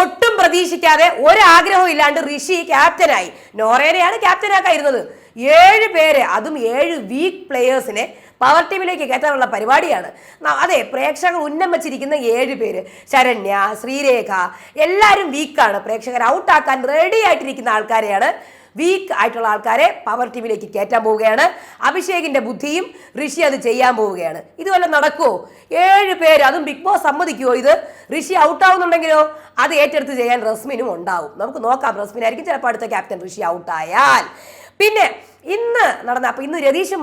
ഒട്ടും പ്രതീക്ഷിക്കാതെ ഒരാഗ്രഹവും ഇല്ലാണ്ട് ഋഷി ക്യാപ്റ്റനായി. നോറേനെയാണ് ക്യാപ്റ്റനാക്കായിരുന്നത്. ഏഴ് പേര് അതും ഏഴ് വീക്ക് പ്ലെയേഴ്സിനെ പവർ ടീമിലേക്ക് കയറ്റാനുള്ള പരിപാടിയാണ്. അതെ പ്രേക്ഷകർ ഉന്നം വെച്ചിരിക്കുന്ന ഏഴ് പേര്. ശരണ്യ ശ്രീരേഖ എല്ലാവരും വീക്കാണ് പ്രേക്ഷകർ ഔട്ടാക്കാൻ റെഡി ആയിട്ടിരിക്കുന്ന ആൾക്കാരെയാണ് വീക്ക് ആയിട്ടുള്ള ആൾക്കാരെ പവർ ടീമിലേക്ക് കയറ്റാൻ പോവുകയാണ്. അഭിഷേകിന്റെ ബുദ്ധിയും ഋഷി അത് ചെയ്യാൻ പോവുകയാണ്. ഇതുവല്ല നടക്കുമോ ഏഴ് പേര് അതും ബിഗ് ബോസ് സമ്മതിക്കുമോ ഇത്? ഋഷി ഔട്ടാവുന്നുണ്ടെങ്കിലോ അത് ഏറ്റെടുത്ത് ചെയ്യാൻ റസ്മിനും ഉണ്ടാവും. നമുക്ക് നോക്കാം റസ്മിനായിരിക്കും ചിലപ്പോൾ അടുത്ത ക്യാപ്റ്റൻ ഋഷി ഔട്ടായാൽ പിന്നെ ഇന്ന് നടന്ന അപ്പോൾ ഇന്ന് രതീഷും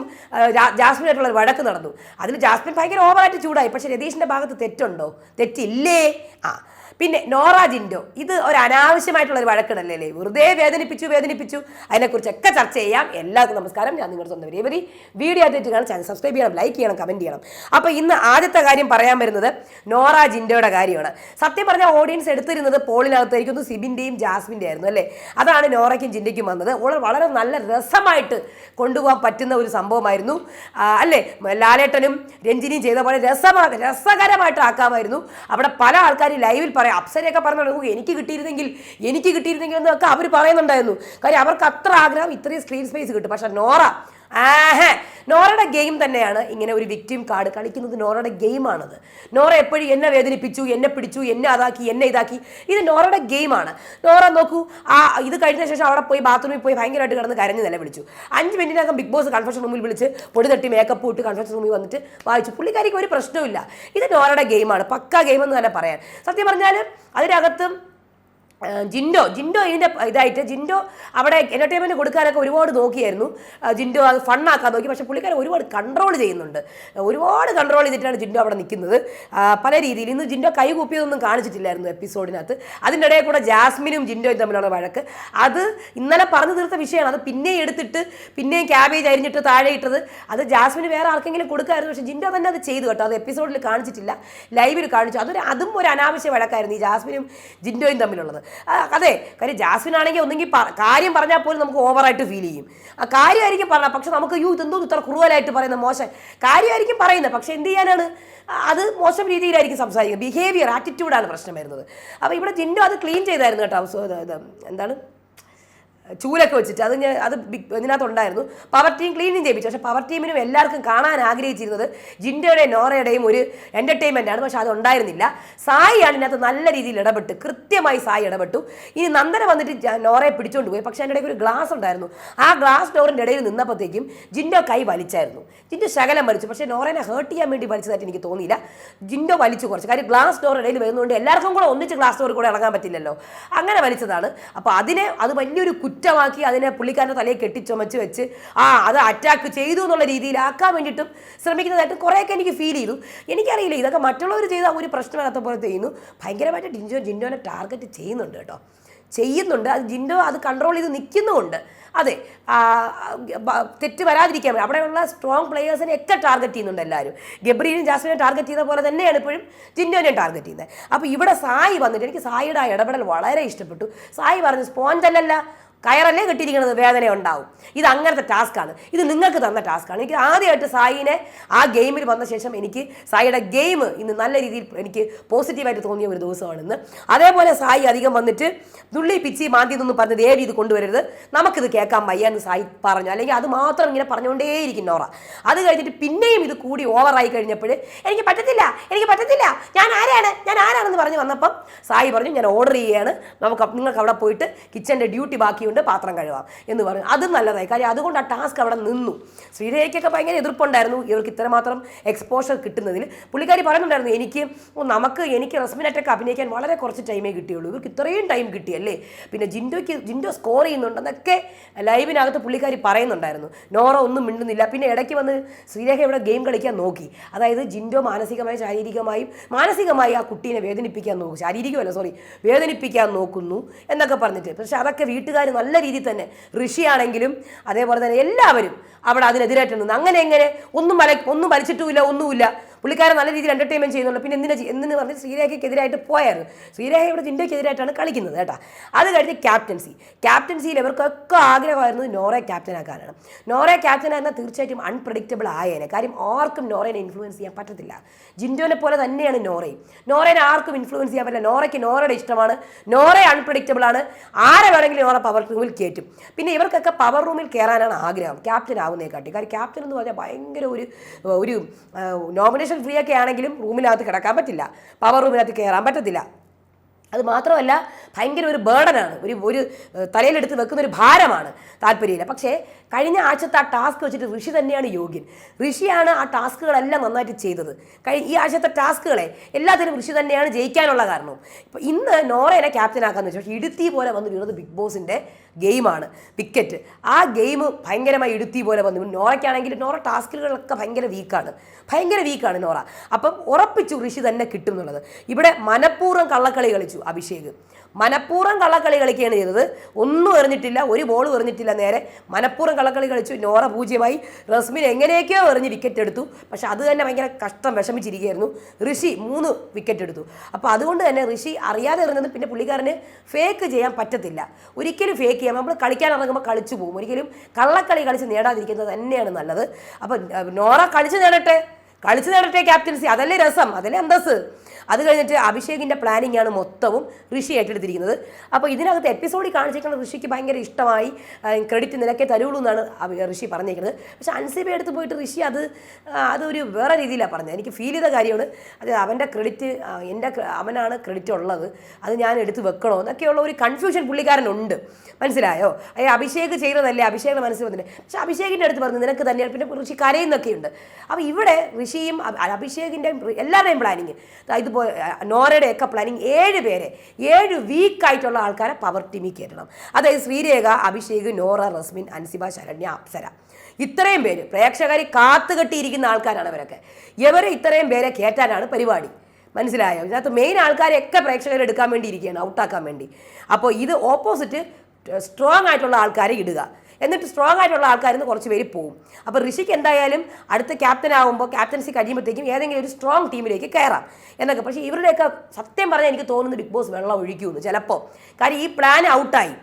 ജാസ്മിനായിട്ടുള്ള ഒരു വഴക്ക് നടന്നു. അതിൽ ജാസ്മിൻ ഭയങ്കര ഓവറായിട്ട് ചൂടായി. പക്ഷേ രതീഷിന്റെ ഭാഗത്ത് തെറ്റുണ്ടോ? തെറ്റില്ലേ? ആ പിന്നെ നോറ ജിൻഡോ. ഇത് ഒരു അനാവശ്യമായിട്ടുള്ള ഒരു വഴക്കണല്ലേ വെറുതെ വേദനിപ്പിച്ചു വേദനിപ്പിച്ചു. അതിനെക്കുറിച്ചൊക്കെ ചർച്ച ചെയ്യാം. എല്ലാവർക്കും നമസ്കാരം. ഞാൻ നിങ്ങളുടെ സ്വന്തം രേവതി. വീഡിയോ ആദ്യമായിട്ട് കാണാൻ ചാനൽ സബ്സ്ക്രൈബ് ചെയ്യണം ലൈക്ക് ചെയ്യണം കമന്റ് ചെയ്യണം. അപ്പോൾ ഇന്ന് ആദ്യത്തെ കാര്യം പറയാൻ വരുന്നത് നോറ ജിൻഡോയുടെ കാര്യമാണ്. സത്യം പറഞ്ഞാൽ ഓഡിയൻസ് എടുത്തിരുന്നത് പോളിനകത്തായിരിക്കുന്നു സിബിന്റെയും ജാസ്മിന്റെ ആയിരുന്നു അല്ലേ? അതാണ് നോറയ്ക്കും ജിൻഡയ്ക്കും വന്നത്. വളരെ നല്ല രസമായിട്ട് കൊണ്ടുപോകാൻ പറ്റുന്ന ഒരു സംഭവമായിരുന്നു. അല്ലേ? ലാലേട്ടനും രഞ്ജിനിയും ചെയ്ത പോലെ രസമാ രസകരമായിട്ട് ആക്കാമായിരുന്നു. അവിടെ പല ആൾക്കാരും ലൈവിൽ പറയാം അപ്സരയൊക്കെ പറഞ്ഞു എനിക്ക് കിട്ടിയിരുന്നെങ്കിൽ എനിക്ക് കിട്ടിയിരുന്നെങ്കിൽ എന്നൊക്കെ അവർ പറയുന്നുണ്ടായിരുന്നു. കാര്യം അവർക്ക് അത്ര ആഗ്രഹം ഇത്രയും സ്ക്രീൻ സ്പേസ് കിട്ടും. പക്ഷേ നോറ ആഹേ. നോറയുടെ ഗെയിം തന്നെയാണ് ഇങ്ങനെ ഒരു വിക്ടിം കാർഡ് കളിക്കുന്നത്. നോറയുടെ ഗെയിമാണത് നോറ എപ്പോഴും എന്നെ വേദനിപ്പിച്ചു എന്നെ പിടിച്ചു എന്നെ അതാക്കി എന്നെ ഇതാക്കി. ഇത് നോറയുടെ ഗെയിമാണ് നോറ നോക്കൂ ആ ഇത് കഴിഞ്ഞ ശേഷം അവിടെ പോയി ബാത്റൂമിൽ പോയി ഭയങ്കരമായിട്ട് കിടന്ന് കരഞ്ഞ് നില വിളിച്ചു അഞ്ച് മിനിറ്റിനകം ബിഗ് ബോസ് കൺഫെഷൻ റൂമിൽ വിളിച്ച് പൊടി തട്ടി മേക്കപ്പ് ഇട്ട് കൺഫെഷൻ റൂമിൽ വന്നിട്ട് വായിച്ചു. പുള്ളിക്കാരിക്ക് ഒരു പ്രശ്നവുമില്ല. ഇത് നോറയുടെ ഗെയിമാണ് പക്ക ഗെയിം എന്ന് തന്നെ പറയാൻ. സത്യം പറഞ്ഞാൽ അതിനകത്ത് ജിൻഡോ ജിൻഡോ ഇതിന്റെ ഇതായിട്ട് ജിൻഡോ അവിടെ എന്റർടൈൻമെന്റ് കൊടുക്കാനൊക്കെ ഒരുപാട് നോക്കിയായിരുന്നു. ജിൻഡോ അത് ഫണ്ണാക്കാൻ നോക്കി. പക്ഷേ പുള്ളിക്കാരൻ ഒരുപാട് കൺട്രോൾ ചെയ്യുന്നുണ്ട്. ഒരുപാട് കൺട്രോൾ ചെയ്തിട്ടാണ് ജിൻഡോ അവിടെ നിൽക്കുന്നത്. പല രീതിയിൽ ഇന്ന് ജിൻഡോ കൈ കൂപ്പിയതൊന്നും കാണിച്ചിട്ടില്ലായിരുന്നു എപ്പിസോഡിനകത്ത്. അതിന്റെ ഇടയിൽ കൂടെ ജാസ്മിനും ജിൻഡോയും തമ്മിലുള്ള വഴക്ക്. അത് ഇന്നലെ പറഞ്ഞു തീർത്ത വിഷയമാണ്. അത് പിന്നെയും എടുത്തിട്ട് പിന്നെയും ക്യാബേജ് അരിഞ്ഞിട്ട് താഴെ ഇട്ടത്. അത് ജാസ്മിന് വേറെ ആർക്കെങ്കിലും കൊടുക്കായിരുന്നു. പക്ഷേ ജിൻഡോ തന്നെ അത് ചെയ്തു കേട്ടോ. അത് എപ്പിസോഡിൽ കാണിച്ചിട്ടില്ല. ലൈവിൽ കാണിച്ചു. അതൊരു അതും ഒരു അനാവശ്യ വഴക്കായിരുന്നു ഈ ജാസ്മിനും ജിൻഡോയും തമ്മിലുള്ളത്. അതെ കാര്യം ജാസ്മിൻ ആണെങ്കിൽ ഒന്നെങ്കിൽ കാര്യം പറഞ്ഞാൽ പോലും നമുക്ക് ഓവറായിട്ട് ഫീൽ ചെയ്യും. ആ കാര്യമായിരിക്കും പറഞ്ഞാൽ പക്ഷെ നമുക്ക് യൂ ഇതെന്തോ ഇത്ര ക്രൂവലായിട്ട് പറയുന്ന മോശം. കാര്യമായിരിക്കും പറയുന്നത് പക്ഷെ എന്ത് ചെയ്യാനാണ്? അത് മോശം രീതിയിലായിരിക്കും സംസാരിക്കുക. ബിഹേവിയർ ആറ്റിറ്റ്യൂഡാണ് പ്രശ്നം വരുന്നത്. അപ്പോൾ ഇവിടെ ജിൻഡോ അത് ക്ലീൻ ചെയ്തായിരുന്നു കേട്ടോ എന്താണ്? ചൂലൊക്കെ വെച്ചിട്ട് അത് ഞാൻ അത് ബിഗ് പവർ ടീം ക്ലീനിങ് ചെയ്യിപ്പിച്ചു പക്ഷേ പവർ ടീമിനും എല്ലാവർക്കും കാണാൻ ആഗ്രഹിച്ചിരുന്നത് ജിൻഡയുടെയും നോറയുടെയും ഒരു എന്റർടൈൻമെന്റ് ആണ്. പക്ഷേ അത് ഉണ്ടായിരുന്നില്ല. സായിയാണ് ഇതിനകത്ത് നല്ല രീതിയിൽ ഇടപെട്ട് കൃത്യമായി സായി ഇടപെട്ടു. ഇനി നന്ദന വന്നിട്ട് നോറയെ പിടിച്ചുകൊണ്ട് പോയി. പക്ഷേ അതിന്റെ ഇടയ്ക്ക് ഒരു ഗ്ലാസ് ഉണ്ടായിരുന്നു. ആ ഗ്ലാസ് ഡോറിന്റെ ഇടയിൽ നിന്നപ്പോഴത്തേക്കും ജിൻഡോ കൈ വലിച്ചായിരുന്നു. ജിൻഡോ ശകലം വലിച്ചു. പക്ഷേ നോറേനെ ഹേർട്ട് ചെയ്യാൻ വേണ്ടി വലിച്ചതായിട്ട് എനിക്ക് തോന്നിയില്ല. ജിൻഡോ വലിച്ചു കുറച്ച്. കാര്യം ഗ്ലാസ് ഡോർ ഇടയിൽ വരുന്നതുകൊണ്ട് എല്ലാവർക്കും കൂടെ ഒന്നിച്ച് ഗ്ലാസ് ഡോർ കൂടെ ഇറങ്ങാൻ പറ്റില്ലല്ലോ. അങ്ങനെ വലിച്ചതാണ്. അപ്പോൾ അതിനെ അത് വലിയൊരു കുറ്റമാക്കി അതിനെ പുള്ളിക്കാരന്റെ തലയെ കെട്ടിച്ചുമച്ച് വെച്ച് ആ അത് അറ്റാക്ക് ചെയ്തു എന്നുള്ള രീതിയിലാക്കാൻ വേണ്ടിയിട്ടും ശ്രമിക്കുന്നതായിട്ട് കുറേയൊക്കെ എനിക്ക് ഫീൽ ചെയ്തു. എനിക്കറിയില്ല ഇതൊക്കെ മറ്റുള്ളവർ ചെയ്ത ഒരു പ്രശ്നമില്ലാത്ത പോലെ ചെയ്യുന്നു. ഭയങ്കരമായിട്ട് ജിൻജോ ജിൻഡോനെ ടാർഗറ്റ് ചെയ്യുന്നുണ്ട് കേട്ടോ. ചെയ്യുന്നുണ്ട്. അത് ജിൻഡോ അത് കൺട്രോൾ ചെയ്ത് നിൽക്കുന്നുമുണ്ട്. അതെ തെറ്റ് വരാതിരിക്കാൻ വേണ്ടി. അവിടെയുള്ള സ്ട്രോങ് പ്ലെയേഴ്സിനെ ഒക്കെ ടാർഗറ്റ് ചെയ്യുന്നുണ്ട് എല്ലാവരും. ഗബ്രീനും ജാസ്മിനെ ടാർഗറ്റ് ചെയ്ത പോലെ തന്നെയാണ് ഇപ്പോഴും ജിൻഡോനെ ടാർഗറ്റ് ചെയ്യുന്നത്. അപ്പോൾ ഇവിടെ സായി വന്നിട്ട് എനിക്ക് സായിയുടെ ആ ഇടപെടൽ വളരെ ഇഷ്ടപ്പെട്ടു. സായി പറഞ്ഞു സ്പോഞ്ചല്ലല്ല കയറല്ലേ കെട്ടിയിരിക്കുന്നത് വേദന ഉണ്ടാവും. ഇത് അങ്ങനത്തെ ടാസ്ക്കാണ് ഇത് നിങ്ങൾക്ക് തന്ന ടാസ്ക്കാണ് എനിക്ക് ആദ്യമായിട്ട് സായിനെ ആ ഗെയിമിൽ വന്ന ശേഷം എനിക്ക് സായിയുടെ ഗെയിം ഇന്ന് നല്ല രീതിയിൽ എനിക്ക് പോസിറ്റീവായിട്ട് തോന്നിയ ഒരു ദിവസമാണെന്ന്. അതേപോലെ സായി അധികം വന്നിട്ട് തുള്ളി പിച്ചി മാന്തി എന്നൊന്നും പറഞ്ഞ് ദേവി ഇത് കൊണ്ടുവരരുത്. നമുക്കിത് കേൾക്കാൻ വയ്യ എന്ന് സായി പറഞ്ഞു. അല്ലെങ്കിൽ അത് മാത്രം ഇങ്ങനെ പറഞ്ഞുകൊണ്ടേയിരിക്കും നോറ. അത് കഴിഞ്ഞിട്ട് പിന്നെയും ഇത് കൂടി ഓവറായി കഴിഞ്ഞപ്പോൾ എനിക്ക് പറ്റത്തില്ല എനിക്ക് പറ്റത്തില്ല. ഞാൻ ആരാണ്? ഞാൻ ആരാണെന്ന് പറഞ്ഞ് വന്നപ്പം സായി പറഞ്ഞു ഞാൻ ഓർഡർ ചെയ്യുകയാണ് നമുക്ക് നിങ്ങൾക്ക് അവിടെ പോയിട്ട് കിച്ചന്റെ ഡ്യൂട്ടി ബാക്കിയുണ്ട് പാത്രം കഴുകാം എന്ന് പറഞ്ഞു. അതും നല്ലതായി. കാര്യം അതുകൊണ്ട് ആ ടാസ്ക് അവിടെ നിന്നു. ശ്രീരേഖയ്ക്കൊക്കെ ഭയങ്കര എതിർപ്പുണ്ടായിരുന്നു. ഇവർക്ക് ഇത്രമാത്രം എക്സ്പോഷർ കിട്ടുന്നതിൽ. പുള്ളിക്കാരി പറയുന്നുണ്ടായിരുന്നു എനിക്ക് നമുക്ക് എനിക്ക് റസ്മിനറ്റൊക്കെ അഭിനയിക്കാൻ വളരെ കുറച്ച് ടൈമേ കിട്ടിയുള്ളൂ. ഇവർക്ക് ഇത്രയും ടൈം കിട്ടിയല്ലേ പിന്നെ ജിൻഡോയ്ക്ക് ജിൻഡോ സ്കോർ ചെയ്യുന്നുണ്ടെന്നൊക്കെ ലൈവിനകത്ത് പുള്ളിക്കാരി പറയുന്നുണ്ടായിരുന്നു. നോറ ഒന്നും മിണ്ടുന്നില്ല. പിന്നെ ഇടയ്ക്ക് വന്ന് ശ്രീരേഖ ഇവിടെ ഗെയിം കളിക്കാൻ നോക്കി. അതായത് ജിൻഡോ മാനസികമായി ശാരീരികമായും മാനസികമായി ആ കുട്ടീനെ വേദനിപ്പിക്കാൻ നോക്കും. ശാരീരികമല്ല സോറി വേദനിപ്പിക്കാൻ നോക്കുന്നു എന്നൊക്കെ പറഞ്ഞിട്ട്. പക്ഷെ അതൊക്കെ വീട്ടുകാർ നല്ല രീതിയിൽ തന്നെ. ഋഷിയാണെങ്കിലും അതേപോലെ തന്നെ എല്ലാവരും അവിടെ അതിനെതിരായിട്ട് നിന്ന് അങ്ങനെ എങ്ങനെ? ഒന്നും വല ഒന്നും വലിച്ചിട്ടുമില്ല ഒന്നുമില്ല. പുള്ളിക്കാരൻ നല്ല രീതിയിൽ എന്റർടൈൻമെന്റ് ചെയ്യുന്നുണ്ട്. പിന്നെ എന്തിനാ എന്ന് എന്തിന് പറഞ്ഞ് ശ്രീരേഖയ്ക്കെതിരായിട്ട് പോയായിരുന്നു. ശ്രീരേഖ ഇവിടെ ഇന്ത്യക്കെതിരായിട്ടാണ് കളിക്കുന്നത് കേട്ടോ. അത് കഴിഞ്ഞ് ക്യാപ്റ്റൻസി ക്യാപ്റ്റൻസിയിൽ ഇവർക്കൊക്കെ ആഗ്രഹമായിരുന്നു നോറെ ക്യാപ്റ്റനാക്കാനാണ് നോറെ ക്യാപ്റ്റൻ ആയിരുന്നാൽ തീർച്ചയായിട്ടും അൺപ്രഡിക്റ്റബിൾ ആയേനെ. കാര്യം ആർക്കും നോറേനെ ഇൻഫ്ലുവൻസ് ചെയ്യാൻ പറ്റത്തില്ല. ജിൻഡോനെ പോലെ തന്നെയാണ് നോറയും. നോറേനെ ആർക്കും ഇൻഫ്ലുവൻസ് ചെയ്യാൻ പറ്റില്ല. നോറയ്ക്ക് നോറയുടെ ഇഷ്ടമാണ്. നോറെ അൺപ്രഡിക്റ്റബിൾ ആണ്. ആരെ വേണമെങ്കിലും നോറ പവർ റൂമിൽ കയറ്റും. പിന്നെ ഇവർക്കൊക്കെ പവർ റൂമിൽ കയറാനാണ് ആഗ്രഹം. ക്യാപ്റ്റൻ ആവുന്നതിനെക്കാട്ടി. കാര്യം ക്യാപ്റ്റൻ എന്ന് പറഞ്ഞാൽ ഭയങ്കര ഒരു ഒരു നോമിനേഷൻ ഫ്രീ ഒക്കെ ആണെങ്കിലും റൂമിനകത്ത് കിടക്കാൻ പറ്റില്ല. പവർ റൂമിനകത്ത് കയറാൻ പറ്റത്തില്ല. അത് മാത്രമല്ല ഭയങ്കര ഒരു ബേർഡനാണ് ഒരു ഒരു തലയിലെടുത്ത് വെക്കുന്ന ഒരു ഭാരമാണ് താല്പര്യമില്ല. പക്ഷേ കഴിഞ്ഞ ആഴ്ചത്തെ ആ ടാസ്ക് വെച്ചിട്ട് ഋഷി തന്നെയാണ് യോഗ്യൻ. ഋഷിയാണ് ആ ടാസ്കുകളെല്ലാം നന്നായിട്ട് ചെയ്തത്. കഴിഞ്ഞ ഈ ആഴ്ചത്തെ ടാസ്കുകളെ എല്ലാത്തിനും ഋഷി തന്നെയാണ് ജയിക്കാനുള്ള കാരണം. ഇപ്പം ഇന്ന് നോറേനെ ക്യാപ്റ്റൻ ആക്കാന്ന് വെച്ചാൽ പക്ഷേ ഇടുത്തി പോലെ വന്ന് വീണത് ബിഗ് ബോസിന്റെ ഗെയിമാണ് വിക്കറ്റ് ആ ഗെയിം ഭയങ്കരമായി ഇടുത്തി പോലെ വന്നു. നോറയ്ക്കാണെങ്കിൽ നോറ ടാസ്കുകളൊക്കെ ഭയങ്കര വീക്കാണ് ഭയങ്കര വീക്കാണ് നോറ. അപ്പം ഉറപ്പിച്ചു ഋഷി തന്നെ കിട്ടും എന്നുള്ളത്. ഇവിടെ മനഃപൂർവം കള്ളക്കളി കളിച്ചു അഭിഷേക്. മനഃപൂർവം കള്ളക്കളി കളിക്കുകയാണ് ചെയ്തത്. ഒന്നും എറിഞ്ഞിട്ടില്ല ഒരു ബോൾ എറിഞ്ഞിട്ടില്ല നേരെ. മനഃപൂർവം കള്ളക്കളി കളിച്ചു. നോറ പൂജ്യമായി. റസ്മിൻ എങ്ങനെയൊക്കെയോ എറിഞ്ഞ് വിക്കറ്റ് എടുത്തു. പക്ഷെ അത് തന്നെ ഭയങ്കര കഷ്ടം വിഷമിച്ചിരിക്കുകയായിരുന്നു. ഋഷി മൂന്ന് വിക്കറ്റ് എടുത്തു. അപ്പോൾ അതുകൊണ്ട് തന്നെ ഋഷി അറിയാതെ എറിഞ്ഞത് പിന്നെ പുള്ളിക്കാരന് ഫേക്ക് ചെയ്യാൻ പറ്റത്തില്ല. ഒരിക്കലും ഫേക്ക് ചെയ്യാം നമ്മൾ കളിക്കാൻ ഇറങ്ങുമ്പോൾ കളിച്ചു പോകും. ഒരിക്കലും കള്ളക്കളി കളിച്ച് നേടാതിരിക്കുന്നത് തന്നെയാണ് നല്ലത്. അപ്പം നോറ കളിച്ച് നേടട്ടെ. കളിച്ച് നേടട്ടെ ക്യാപ്റ്റൻസി അതല്ലേ രസം. അതല്ലേ അന്തസ് അത് കഴിഞ്ഞിട്ട് അഭിഷേകിന്റെ പ്ലാനിങ് ആണ് മൊത്തവും ഋഷി ഏറ്റെടുത്തിരിക്കുന്നത്. അപ്പോൾ ഇതിനകത്ത് എപ്പിസോഡിൽ കാണിച്ചേക്കുന്ന ഋഷിക്ക് ഭയങ്കര ഇഷ്ടമായി. ക്രെഡിറ്റ് നിനക്കേ തരുള്ളൂ എന്നാണ് ഋഷി പറഞ്ഞേക്കുന്നത് പക്ഷേ അൻസിബ എടുത്ത് പോയിട്ട് ഋഷി അത് അതൊരു വേറെ രീതിയിലാണ് പറഞ്ഞത്. എനിക്ക് ഫീൽ ചെയ്ത കാര്യമാണ്. അത് അവന്റെ ക്രെഡിറ്റ് എന്റെ അവനാണ് ക്രെഡിറ്റ് ഉള്ളത്. അത് ഞാൻ എടുത്ത് വെക്കണോ എന്നൊക്കെയുള്ള ഒരു കൺഫ്യൂഷൻ പുള്ളിക്കാരനുണ്ട്. മനസ്സിലായോ? അയ്യ അഭിഷേക് ചെയ്തതല്ലേ? അഭിഷേകിന്റെ മനസ്സിൽ വന്നില്ല? പക്ഷെ അഭിഷേകിന്റെ അടുത്ത് പറഞ്ഞു നിനക്ക് തന്നെയാണ് പിന്നെ ഋഷി കരയുന്നൊക്കെയുണ്ട്. അപ്പോൾ ഇവിടെ ഋഷിയും അഭി- അഭിഷേകിന്റെയും എല്ലാവരുടെയും പ്ലാനിങ് ഇതുപോലെ നോറയുടെ ഒക്കെ പ്ലാനിങ് ഏഴ് പേരെ ഏഴ് വീക്കായിട്ടുള്ള ആൾക്കാരെ പവർ ടീമിൽ കയറ്റണം. അതായത് ശ്രീരേഖ അഭിഷേക് നോറ റസ്മിൻ അൻസിബ ശരണ്യ അപ്സര. ഇത്രയും പേര് പ്രേക്ഷകർ കാത്തുകെട്ടിയിരിക്കുന്ന ആൾക്കാരാണ് ഇവരൊക്കെ. ഇവരെ ഇത്രയും പേരെ കയറ്റാനാണ് പരിപാടി. മനസ്സിലായോ? ഇതിനകത്ത് മെയിൻ ആൾക്കാരെയൊക്കെ പ്രേക്ഷകർ എടുക്കാൻ വേണ്ടി ഇരിക്കുകയാണ് ഔട്ടാക്കാൻ വേണ്ടി. അപ്പോൾ ഇത് ഓപ്പോസിറ്റ് സ്ട്രോങ് ആയിട്ടുള്ള ആൾക്കാരെ ഇടുക. എന്നിട്ട് സ്ട്രോങ് ആയിട്ടുള്ള ആൾക്കാരിൽ നിന്ന് കുറച്ച് പേര് പോകും അപ്പോൾ ഋഷിക്ക് എന്തായാലും അടുത്ത ക്യാപ്റ്റൻ ആകുമ്പോൾ ക്യാപ്റ്റൻസി കഴിയുമ്പോഴത്തേക്കും ഏതെങ്കിലും ഒരു സ്ട്രോങ് ടീമിലേക്ക് കയറാം എന്നൊക്കെ. പക്ഷേ ഇവരുടെയൊക്കെ സത്യം പറഞ്ഞാൽ എനിക്ക് തോന്നുന്നു ബിഗ് ബോസ് വെള്ളം ഒഴിക്കുമെന്ന് ചിലപ്പോൾ കാര്യം ഈ പ്ലാൻ ഔട്ടായി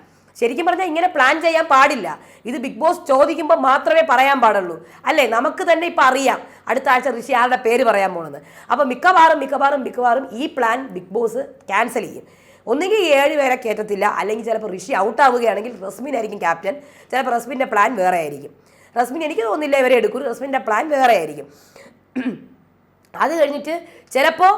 ശരിക്കും പറഞ്ഞാൽ ഇങ്ങനെ പ്ലാൻ ചെയ്യാൻ പാടില്ല. ഇത് ബിഗ് ബോസ് ചോദിക്കുമ്പോൾ മാത്രമേ പറയാൻ പാടുള്ളൂ. അല്ലേ? നമുക്ക് തന്നെ ഇപ്പം അറിയാം. അടുത്ത ആഴ്ച ഋഷി ആരുടെ പേര് പറയാൻ പോണെന്ന് അപ്പോൾ മിക്കവാറും മിക്കവാറും മിക്കവാറും ഈ പ്ലാൻ ബിഗ് ബോസ് ക്യാൻസൽ ചെയ്യും. ഒന്നുകിൽ ഏഴ് പേരെ കയറ്റത്തില്ല അല്ലെങ്കിൽ ചിലപ്പോൾ ഋഷി ഔട്ട് ആവുകയാണെങ്കിൽ റസ്മിൻ ആയിരിക്കും ക്യാപ്റ്റൻ ചിലപ്പോൾ റസ്മിന്റെ പ്ലാൻ വേറെ ആയിരിക്കും. റസ്മിൻ എനിക്ക് തോന്നുന്നില്ല ഇവരെ എടുക്കൂ റസ്മിന്റെ പ്ലാൻ വേറെ ആയിരിക്കും. അത് കഴിഞ്ഞിട്ട് ചിലപ്പോൾ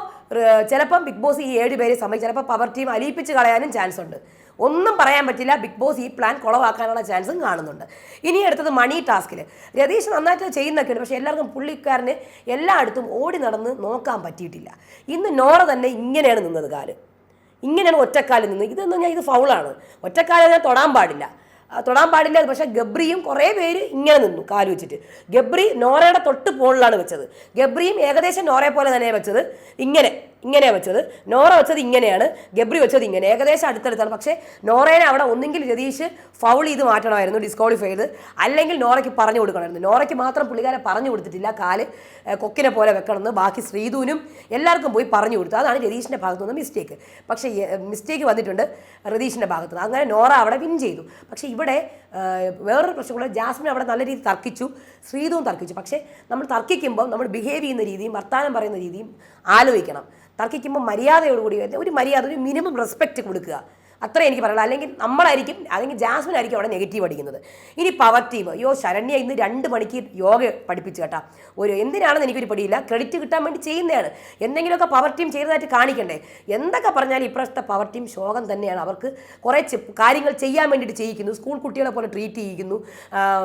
ചിലപ്പം ബിഗ് ബോസ് ഈ ഏഴ് പേരെ സമയം ചിലപ്പോൾ പവർ ടീം അലിയിപ്പിച്ച് കളയാനും ചാൻസ് ഉണ്ട്. ഒന്നും പറയാൻ പറ്റില്ല ബിഗ് ബോസ് ഈ പ്ലാൻ കുളവാക്കാനുള്ള ചാൻസും കാണുന്നുണ്ട്. ഇനി അടുത്തത് മണി ടാസ്കിൽ രതീഷ് നന്നായിട്ട് ചെയ്യുന്നൊക്കെ ഉണ്ട് പക്ഷേ എല്ലാവർക്കും പുള്ളിക്കാരന് എല്ലായിടത്തും ഓടി നടന്ന് നോക്കാൻ പറ്റിയിട്ടില്ല. ഇന്ന് നോറ തന്നെ ഇങ്ങനെയാണ് നിന്നത് കാൽ. ഇങ്ങനെയാണ് ഒറ്റക്കാലിൽ നിന്ന്. ഇതെന്ന് പറഞ്ഞാൽ ഇത് ഫൗളാണ് ഒറ്റക്കാലിൽ ഞാൻ തൊടാൻ പാടില്ല. തൊടാൻ പാടില്ല പക്ഷേ ഗബ്രിയും കുറേ പേര് ഇങ്ങനെ നിന്നു കാൽ വെച്ചിട്ട്. ഗബ്രി നോറയുടെ തൊട്ട് പോളിലാണ് വെച്ചത്. ഗബ്രിയും ഏകദേശം നോറയെ പോലെ തന്നെയാണ് വെച്ചത്. ഇങ്ങനെ. ഇങ്ങനെയാണ് വെച്ചത്. നോറ വെച്ചത് ഇങ്ങനെയാണ്. ഗബ്രി വെച്ചത് ഇങ്ങനെ. ഏകദേശം അടുത്തടുത്താണ്. പക്ഷേ നോറേനെ അവിടെ ഒന്നെങ്കിൽ രതീഷ് ഫൗൾ ചെയ്ത് മാറ്റണമായിരുന്നു ഡിസ്ക്വാളിഫൈ ചെയ്ത്. അല്ലെങ്കിൽ നോറയ്ക്ക് പറഞ്ഞു കൊടുക്കണമായിരുന്നു. നോറയ്ക്ക് മാത്രം പുള്ളിക്കാരെ പറഞ്ഞു കൊടുത്തിട്ടില്ല. കാൽ കൊക്കിനെ പോലെ വെക്കണമെന്ന് ബാക്കി ശ്രീധുവിനും എല്ലാവർക്കും പോയി പറഞ്ഞു കൊടുത്തു. അതാണ് രതീഷിന്റെ ഭാഗത്തു നിന്ന് മിസ്റ്റേക്ക് പക്ഷേ മിസ്റ്റേക്ക് വന്നിട്ടുണ്ട് രതീഷിന്റെ ഭാഗത്ത് അങ്ങനെ നോറ അവിടെ വിൻ ചെയ്തു. പക്ഷേ ഇവിടെ വേറൊരു പ്രശ്നം കൂടെ ജാസ്മിൻ അവിടെ നല്ല രീതിയിൽ തർക്കിച്ചു ശ്രീതവും തർക്കിച്ചു. പക്ഷേ നമ്മൾ തർക്കിക്കുമ്പോൾ നമ്മൾ ബിഹേവ് ചെയ്യുന്ന രീതിയും വർത്തമാനം പറയുന്ന രീതിയും ആലോചിക്കണം. തർക്കിക്കുമ്പോൾ മര്യാദയോടുകൂടി ഒരു മര്യാദ ഒരു മിനിമം റെസ്പെക്റ്റ് കൊടുക്കുക. അത്രേ എനിക്ക് പറയുള്ളൂ അല്ലെങ്കിൽ നമ്മളായിരിക്കും അല്ലെങ്കിൽ ജാസ്മിൻ ആയിരിക്കും അവിടെ നെഗറ്റീവ് അടിക്കുന്നത്. ഇനി പവർ ടീം അയ്യോ ശരണ്യ ഇന്ന് രണ്ട് മണിക്ക് യോഗ പഠിപ്പിച്ചു കേട്ടാ. ഒരു എന്തിനാണെന്ന് എനിക്കൊരു പടിയില്ല. ക്രെഡിറ്റ് കിട്ടാൻ വേണ്ടി ചെയ്യുന്നതാണ്. എന്തെങ്കിലുമൊക്കെ പവർ ടീം ചെയ്തതായിട്ട് കാണിക്കണ്ടേ? എന്തൊക്കെ പറഞ്ഞാലും ഇപ്രാവശ്യത്തെ പവർ ടീം ശോകം തന്നെയാണ്. അവർക്ക് കുറേ കാര്യങ്ങൾ ചെയ്യാൻ വേണ്ടിയിട്ട് ചെയ്യിക്കുന്നു. സ്കൂൾ കുട്ടികളെ പോലെ ട്രീറ്റ് ചെയ്യിക്കുന്നു.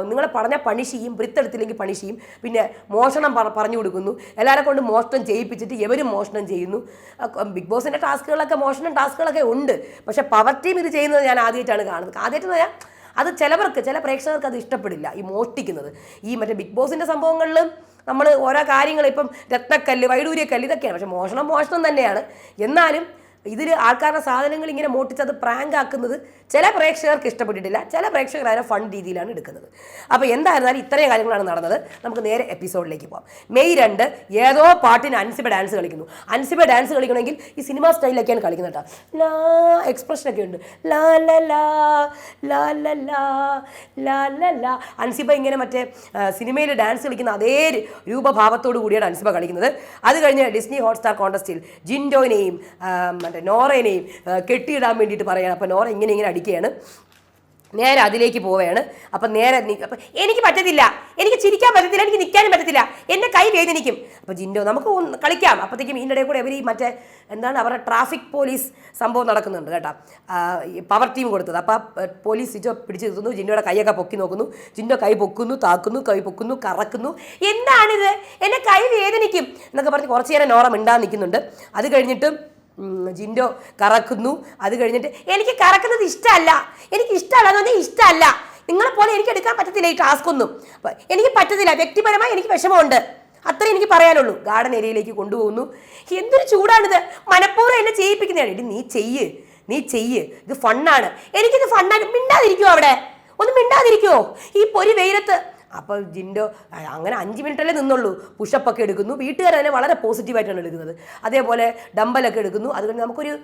നിങ്ങളെ പറഞ്ഞാൽ പണിഷ് ചെയ്യും. വൃത്തെടുത്തില്ലെങ്കിൽ പണിഷ് ചെയ്യും. പിന്നെ മോഷണം പറഞ്ഞു കൊടുക്കുന്നു. എല്ലാവരെ കൊണ്ട് മോഷണം ചെയ്യിപ്പിച്ചിട്ട് എവരും മോഷണം ചെയ്യുന്നു. ബിഗ് ബോസിന്റെ ടാസ്കുകളൊക്കെ മോഷണം ടാസ്കുകളൊക്കെ ഉണ്ട്. പക്ഷേ പവർ ടീം ഇത് ചെയ്യുന്നത് ഞാൻ ആദ്യമായിട്ടാണ് കാണുന്നത്. ആദ്യമായിട്ട് പറയാം അത് ചിലവർക്ക് ചില പ്രേക്ഷകർക്ക് അത് ഇഷ്ടപ്പെടില്ല ഈ മോഷ്ടിക്കുന്നത്. ഈ മറ്റേ ബിഗ് ബോസിന്റെ സംഭവങ്ങളിൽ നമ്മൾ ഓരോ കാര്യങ്ങൾ ഇപ്പം രത്നക്കല്ല് വൈഡൂര്യക്കല്ല് ഇതൊക്കെയാണ്. പക്ഷേ മോഷണം മോഷണം തന്നെയാണ്. എന്നാലും ഇതിൽ ആൾക്കാരുടെ സാധനങ്ങൾ ഇങ്ങനെ മോട്ടിച്ച് അത് പ്രാങ്ക് ആക്കുന്നത് ചില പ്രേക്ഷകർക്ക് ഇഷ്ടപ്പെട്ടിട്ടില്ല. ചില പ്രേക്ഷകർ അതിനെ ഫൺ രീതിയിലാണ് എടുക്കുന്നത്. അപ്പോൾ എന്തായിരുന്നാലും ഇത്രയും കാര്യങ്ങളാണ് നടന്നത്. നമുക്ക് നേരെ എപ്പിസോഡിലേക്ക് പോകാം മെയ് രണ്ട് ഏതോ പാട്ടിന് അൻസിബ ഡാൻസ് കളിക്കുന്നു. അൻസിബ ഡാൻസ് കളിക്കണമെങ്കിൽ ഈ സിനിമ സ്റ്റൈലൊക്കെയാണ് കളിക്കുന്നത് കേട്ടോ. ലാ എക്സ്പ്രഷനൊക്കെ ഉണ്ട്. ലാ ല ലാ ലാ ല അൻസിബ ഇങ്ങനെ മറ്റേ സിനിമയിൽ ഡാൻസ് കളിക്കുന്ന അതേ രൂപഭാവത്തോടു കൂടിയാണ് അൻസിബ കളിക്കുന്നത്. അത് കഴിഞ്ഞ് ഡിസ്നി ഹോട്ട്സ്റ്റാർ കോൺടസ്റ്റിൽ ജിൻഡോനെയും ആ, മറ്റേ നോറേനെയും കെട്ടിയിടാൻ വേണ്ടിയിട്ട് പറയുകയാണ് അപ്പോൾ നോറ ഇങ്ങനെ ഇങ്ങനെ അടിക്കുകയാണ്. നേരെ അതിലേക്ക് പോവുകയാണ്. അപ്പം നേരെ അപ്പം എനിക്ക് പറ്റത്തില്ല. എനിക്ക് ചിരിക്കാൻ പറ്റത്തില്ല. എനിക്ക് നിൽക്കാനും പറ്റത്തില്ല. എന്റെ കൈ വേദനിക്കും അപ്പോൾ ജിൻഡോ നമുക്ക് കളിക്കാം. അപ്പോഴത്തേക്കും ഇതിന്റെ കൂടെ അവർ ഈ മറ്റേ എന്താണ് അവരുടെ ട്രാഫിക് പോലീസ് സംഭവം നടക്കുന്നുണ്ട് കേട്ടോ. പവർ ടീം കൊടുത്തത്. അപ്പോൾ പോലീസ് ജിജോ പിടിച്ച് നിർത്തുന്നു. ജിൻഡോയുടെ കൈയൊക്കെ പൊക്കി നോക്കുന്നു. ജിൻഡോ കൈ പൊക്കുന്നു താക്കുന്നു കൈ പൊക്കുന്നു കറക്കുന്നു. എന്താണിത്? എന്റെ കൈ വേദനിക്കും എന്നൊക്കെ പറഞ്ഞ് കുറച്ച് നേരം നോറ മിണ്ടാൻ നിൽക്കുന്നുണ്ട്. അത് കഴിഞ്ഞിട്ട് ജിൻഡോ കറക്കുന്നു. അത് കഴിഞ്ഞിട്ട് എനിക്ക് കറക്കുന്നത് ഇഷ്ടമല്ല. എനിക്ക് ഇഷ്ടമല്ല എന്ന് പറഞ്ഞാൽ ഇഷ്ടമല്ല. നിങ്ങളെ പോലെ എനിക്ക് എടുക്കാൻ പറ്റത്തില്ല ഈ ടാസ്ക് ഒന്നും. അപ്പം എനിക്ക് പറ്റത്തില്ല. വ്യക്തിപരമായി എനിക്ക് വിഷമമുണ്ട്. അത്രേ എനിക്ക് പറയാനുള്ളൂ. ഗാർഡൻ ഏരിയയിലേക്ക് കൊണ്ടുപോകുന്നു. എന്തൊരു ചൂടാണിത്. മനഃപൂർവം എന്നെ ചെയ്യിപ്പിക്കുന്നതാണ്. എടി നീ ചെയ്യ്. നീ ചെയ്യ്. ഇത് ഫണ്ണാണ് എനിക്കിത് ഫണ്ണാണ് മിണ്ടാതിരിക്കുമോ അവിടെ? ഒന്ന് മിണ്ടാതിരിക്കുമോ ഈ പൊരി വെയിലത്ത് അപ്പോൾ ജിൻഡോ അങ്ങനെ അഞ്ച് മിനിറ്റല്ലേ നിന്നുള്ളൂ. പുഷപ്പ് ഒക്കെ എടുക്കുന്നു. വീട്ടുകാർ അതിനെ വളരെ പോസിറ്റീവായിട്ടാണ് എടുക്കുന്നത്. അതേപോലെ ഡമ്പലൊക്കെ എടുക്കുന്നു. അതുകൊണ്ട് നമുക്കൊരു